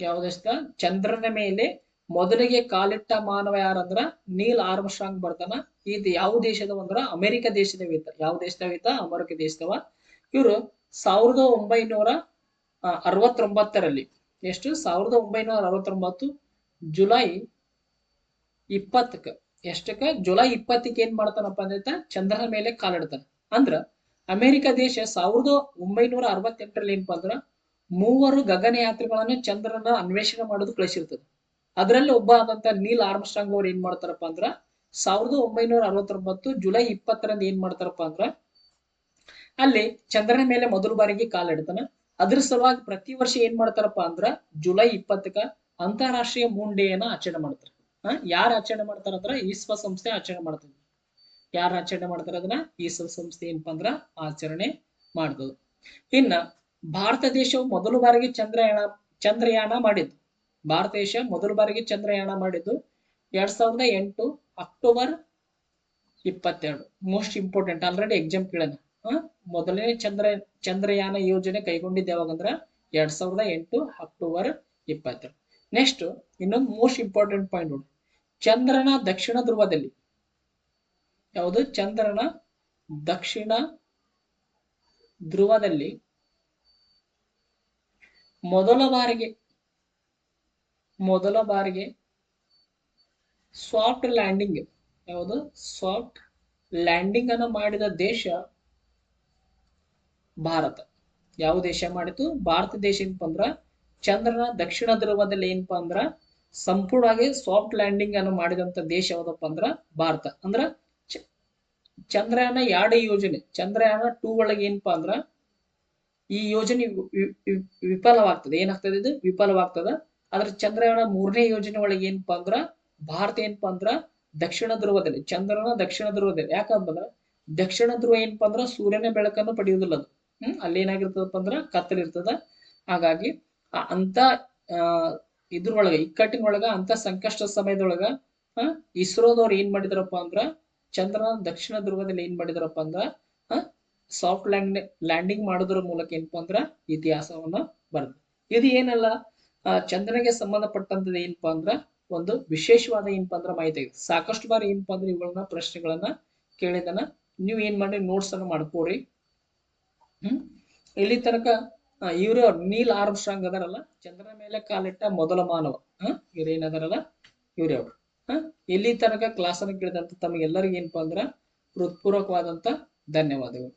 ಯಾವ ದೇಶದ? ಚಂದ್ರನ ಮೇಲೆ ಮೊದಲಿಗೆ ಕಾಲಿಟ್ಟ ಮಾನವ ಯಾರಂದ್ರ ನೀಲ್ ಆರ್ಮ್ ಸ್ಟ್ರಾಂಗ್ ಬರ್ತಾನ. ಈತ ಯಾವ ದೇಶದವ ಅಂದ್ರ? ಅಮೆರಿಕ ದೇಶದವ ಯಾವ ದೇಶದವ ಅಮೆರಿಕ ದೇಶದವ. ಇವರು ಸಾವಿರದ ಒಂಬೈನೂರ ಅರವತ್ತೊಂಬತ್ತರಲ್ಲಿ ಎಷ್ಟು? ಸಾವಿರದ ಒಂಬೈನೂರ ಅರವತ್ತೊಂಬತ್ತು ಜುಲೈ ಇಪ್ಪತ್ತಕ್ಕ. ಎಷ್ಟಕ್ಕ? ಜುಲೈ ಇಪ್ಪತ್ತಕ್ಕೆ ಏನ್ ಮಾಡ್ತಾನಪ್ಪ ಅಂದ್ರೆ ಚಂದ್ರನ ಮೇಲೆ ಕಾಲಿಡ್ತಾನೆ. ಅಂದ್ರ ಅಮೆರಿಕ ದೇಶ ಸಾವಿರದ ಒಂಬೈನೂರ ಅರವತ್ತೆಂಟರಲ್ಲಿ ಏನಪ್ಪಾ ಅಂದ್ರ ಮೂವರು ಗಗನಯಾತ್ರಿಗಳನ್ನು ಚಂದ್ರನ ಅನ್ವೇಷಣೆ ಮಾಡೋದು ಕಳಿಸಿರ್ತದೆ. ಅದರಲ್ಲಿ ಒಬ್ಬ ಆದಂತ ನೀಲ್ ಆರ್ಮ್ಸ್ಟ್ರಾಂಗ್ ಅವ್ರು ಏನ್ ಮಾಡ್ತಾರಪ್ಪ ಅಂದ್ರ ಸಾವಿರದ ಒಂಬೈನೂರ ಅರವತ್ತೊಂಬತ್ತು ಜುಲೈ ಇಪ್ಪತ್ತರಂದು ಏನ್ ಮಾಡ್ತಾರಪ್ಪ ಅಂದ್ರ ಅಲ್ಲಿ ಚಂದ್ರನ ಮೇಲೆ ಮೊದಲ ಬಾರಿಗೆ ಕಾಲಿಡ್ತಾನ. ಅದ್ರ ಸಲುವಾಗಿ ಪ್ರತಿ ವರ್ಷ ಏನ್ ಮಾಡ್ತಾರಪ್ಪ ಅಂದ್ರ ಜುಲೈ ಇಪ್ಪತ್ತಕ್ಕ ಅಂತಾರಾಷ್ಟ್ರೀಯ ಮೂನ್ ಡೇ ಅನ್ನ ಆಚರಣೆ ಮಾಡ್ತಾರೆ. ಯಾರು ಆಚರಣೆ ಮಾಡ್ತಾರ ಅಂದ್ರ ಈಸ್ವ ಸಂಸ್ಥೆ ಆಚರಣೆ ಮಾಡ್ತದೆ. ಯಾರು ಆಚರಣೆ ಮಾಡ್ತಾರ ಅದನ್ನ ಈಸ್ವ ಸಂಸ್ಥೆ ಏನಪ್ಪಾ ಅಂದ್ರ ಆಚರಣೆ ಮಾಡ್ತದೆ. ಇನ್ನ ಭಾರತ ದೇಶವು ಮೊದಲ ಬಾರಿಗೆ ಚಂದ್ರಯಾನ ಚಂದ್ರಯಾನ ಮಾಡಿದ್ದು. ಭಾರತ ದೇಶ ಮೊದಲ ಬಾರಿಗೆ ಚಂದ್ರಯಾನ ಮಾಡಿದ್ದು ಎರಡ್ ಸಾವಿರದ ಎಂಟು ಅಕ್ಟೋಬರ್ ಇಪ್ಪತ್ತೆರಡು. ಮೋಸ್ಟ್ ಇಂಪಾರ್ಟೆಂಟ್ ಆಲ್ರೆಡಿ ಎಕ್ಸಾಮ್ ಕೇಳೋಣ. ಮೊದಲನೇ ಚಂದ್ರ, ಚಂದ್ರಯಾನ ಯೋಜನೆ ಕೈಗೊಂಡಿದ್ದು ಯಾವಾಗಂದ್ರ ಎರಡ್ ಸಾವಿರದ ಎಂಟು ಅಕ್ಟೋಬರ್ ಇಪ್ಪತ್ತು. ನೆಕ್ಸ್ಟ್ ಇನ್ನೊಂದು ಮೋಸ್ಟ್ ಇಂಪಾರ್ಟೆಂಟ್ ಪಾಯಿಂಟ್ ನೋಡಿ. ಚಂದ್ರನ ದಕ್ಷಿಣ ಧ್ರುವದಲ್ಲಿ. ಯಾವುದು? ಚಂದ್ರನ ದಕ್ಷಿಣ ಧ್ರುವದಲ್ಲಿ ಮೊದಲ ಬಾರಿಗೆ ಮೊದಲ ಬಾರಿಗೆ ಸಾಫ್ಟ್ ಲ್ಯಾಂಡಿಂಗ್ ಯಾವುದು? ಸಾಫ್ಟ್ ಲ್ಯಾಂಡಿಂಗ್ ಅನ್ನು ಮಾಡಿದ ದೇಶ ಭಾರತ. ಯಾವ ದೇಶ ಮಾಡಿತು? ಭಾರತ ದೇಶ ಏನಪ್ಪಾ ಅಂದ್ರ, ಚಂದ್ರನ ದಕ್ಷಿಣ ಧ್ರುವದಲ್ಲಿ ಏನಪ್ಪಾ ಅಂದ್ರ, ಸಂಪೂರ್ಣವಾಗಿ ಸಾಫ್ಟ್ ಲ್ಯಾಂಡಿಂಗ್ ಅನ್ನು ಮಾಡಿದಂತ ದೇಶ ಯಾವ್ದಪ್ಪ ಅಂದ್ರ, ಭಾರತ. ಅಂದ್ರ ಚಂದ್ರಯಾನ ಎರಡು ಯೋಜನೆ. ಚಂದ್ರಯಾನ ಟೂ ಒಳಗೆ ಏನಪ್ಪಾ ಅಂದ್ರ, ಈ ಯೋಜನೆ ವಿಫಲವಾಗ್ತದೆ. ಏನಾಗ್ತದೆ ಇದು? ವಿಫಲವಾಗ್ತದ. ಆದ್ರೆ ಚಂದ್ರಯಾನ ಮೂರನೇ ಯೋಜನೆ ಒಳಗೆ ಏನಪ್ಪಾ ಅಂದ್ರ, ಭಾರತ ಏನಪ್ಪಾ ಅಂದ್ರ, ದಕ್ಷಿಣ ಧ್ರುವದಲ್ಲಿ, ಚಂದ್ರನ ದಕ್ಷಿಣ ಧ್ರುವದಲ್ಲಿ. ಯಾಕಂದ್ರ ದಕ್ಷಿಣ ಧ್ರುವ ಏನಪ್ಪಾ ಅಂದ್ರ, ಸೂರ್ಯನ ಬೆಳಕನ್ನು ಪಡೆಯುವುದಿಲ್ಲ ಅದು. ಹ್ಮ್, ಅಲ್ಲಿ ಏನಾಗಿರ್ತದಪ್ಪ ಅಂದ್ರ ಕತ್ತಲಿರ್ತದ ಹಾಗಾಗಿ ಅಂತ ಇದ್ರೊಳಗ ಇಕ್ಕಟ್ಟಿನ ಒಳಗ ಅಂತ ಸಂಕಷ್ಟ ಸಮಯದೊಳಗ, ಆ, ಇಸ್ರೋದವ್ರು ಏನ್ ಮಾಡಿದ್ರಪ್ಪ ಅಂದ್ರ, ಚಂದ್ರನ ದಕ್ಷಿಣ ಧ್ರುವದಲ್ಲಿ ಏನ್ ಮಾಡಿದ್ರಪ್ಪ ಅಂದ್ರ ಸಾಫ್ಟ್ ಲ್ಯಾಂಡ್ ಲ್ಯಾಂಡಿಂಗ್ ಮಾಡೋದ್ರ ಮೂಲಕ ಏನಪ್ಪ ಅಂದ್ರ, ಇತಿಹಾಸವನ್ನ ಬರ್ದು. ಇದು ಏನಲ್ಲ ಚಂದ್ರನಿಗೆ ಸಂಬಂಧಪಟ್ಟಂತದ್ದು ಏನಪ್ಪಾ ಅಂದ್ರ, ಒಂದು ವಿಶೇಷವಾದ ಏನಪ್ಪಾ ಅಂದ್ರ ಮಾಹಿತಿ ಆಗಿದೆ ಸಾಕಷ್ಟು ಬಾರಿ ಏನಪ್ಪಾ ಅಂದ್ರೆ ಇವುಗಳನ್ನ ಪ್ರಶ್ನೆಗಳನ್ನ ಕೇಳಿದನ. ನೀವು ಏನ್ ಮಾಡಿ ನೋಟ್ಸ್ ಅನ್ನು ಮಾಡ್ಕೋರಿ. ಹ್ಮ್? ಇಲ್ಲಿ ತನಕ? ಇವರು ನೀಲ್ ಆರ್ಮ್ಸ್ಟ್ರಾಂಗ್ ಅದಾರಲ್ಲ ಚಂದ್ರನ ಮೇಲೆ ಕಾಲಿಟ್ಟ ಮೊದಲ ಮಾನವ. ಹ್ಮ್ ಇವ್ರ ಏನದಾರಲ್ಲ? ಇವ್ರೇ ಅವ್ರು. ಹ ಇಲ್ಲಿ ತನಕ ಕ್ಲಾಸ್ ಅನ್ನು ಕೇಳಿದಂತ ತಮಗೆಲ್ಲರಿಗೂ ಏನಪ್ಪಾ ಅಂದ್ರ ಹೃತ್ಪೂರ್ವಕವಾದಂತ ಧನ್ಯವಾದಗಳು.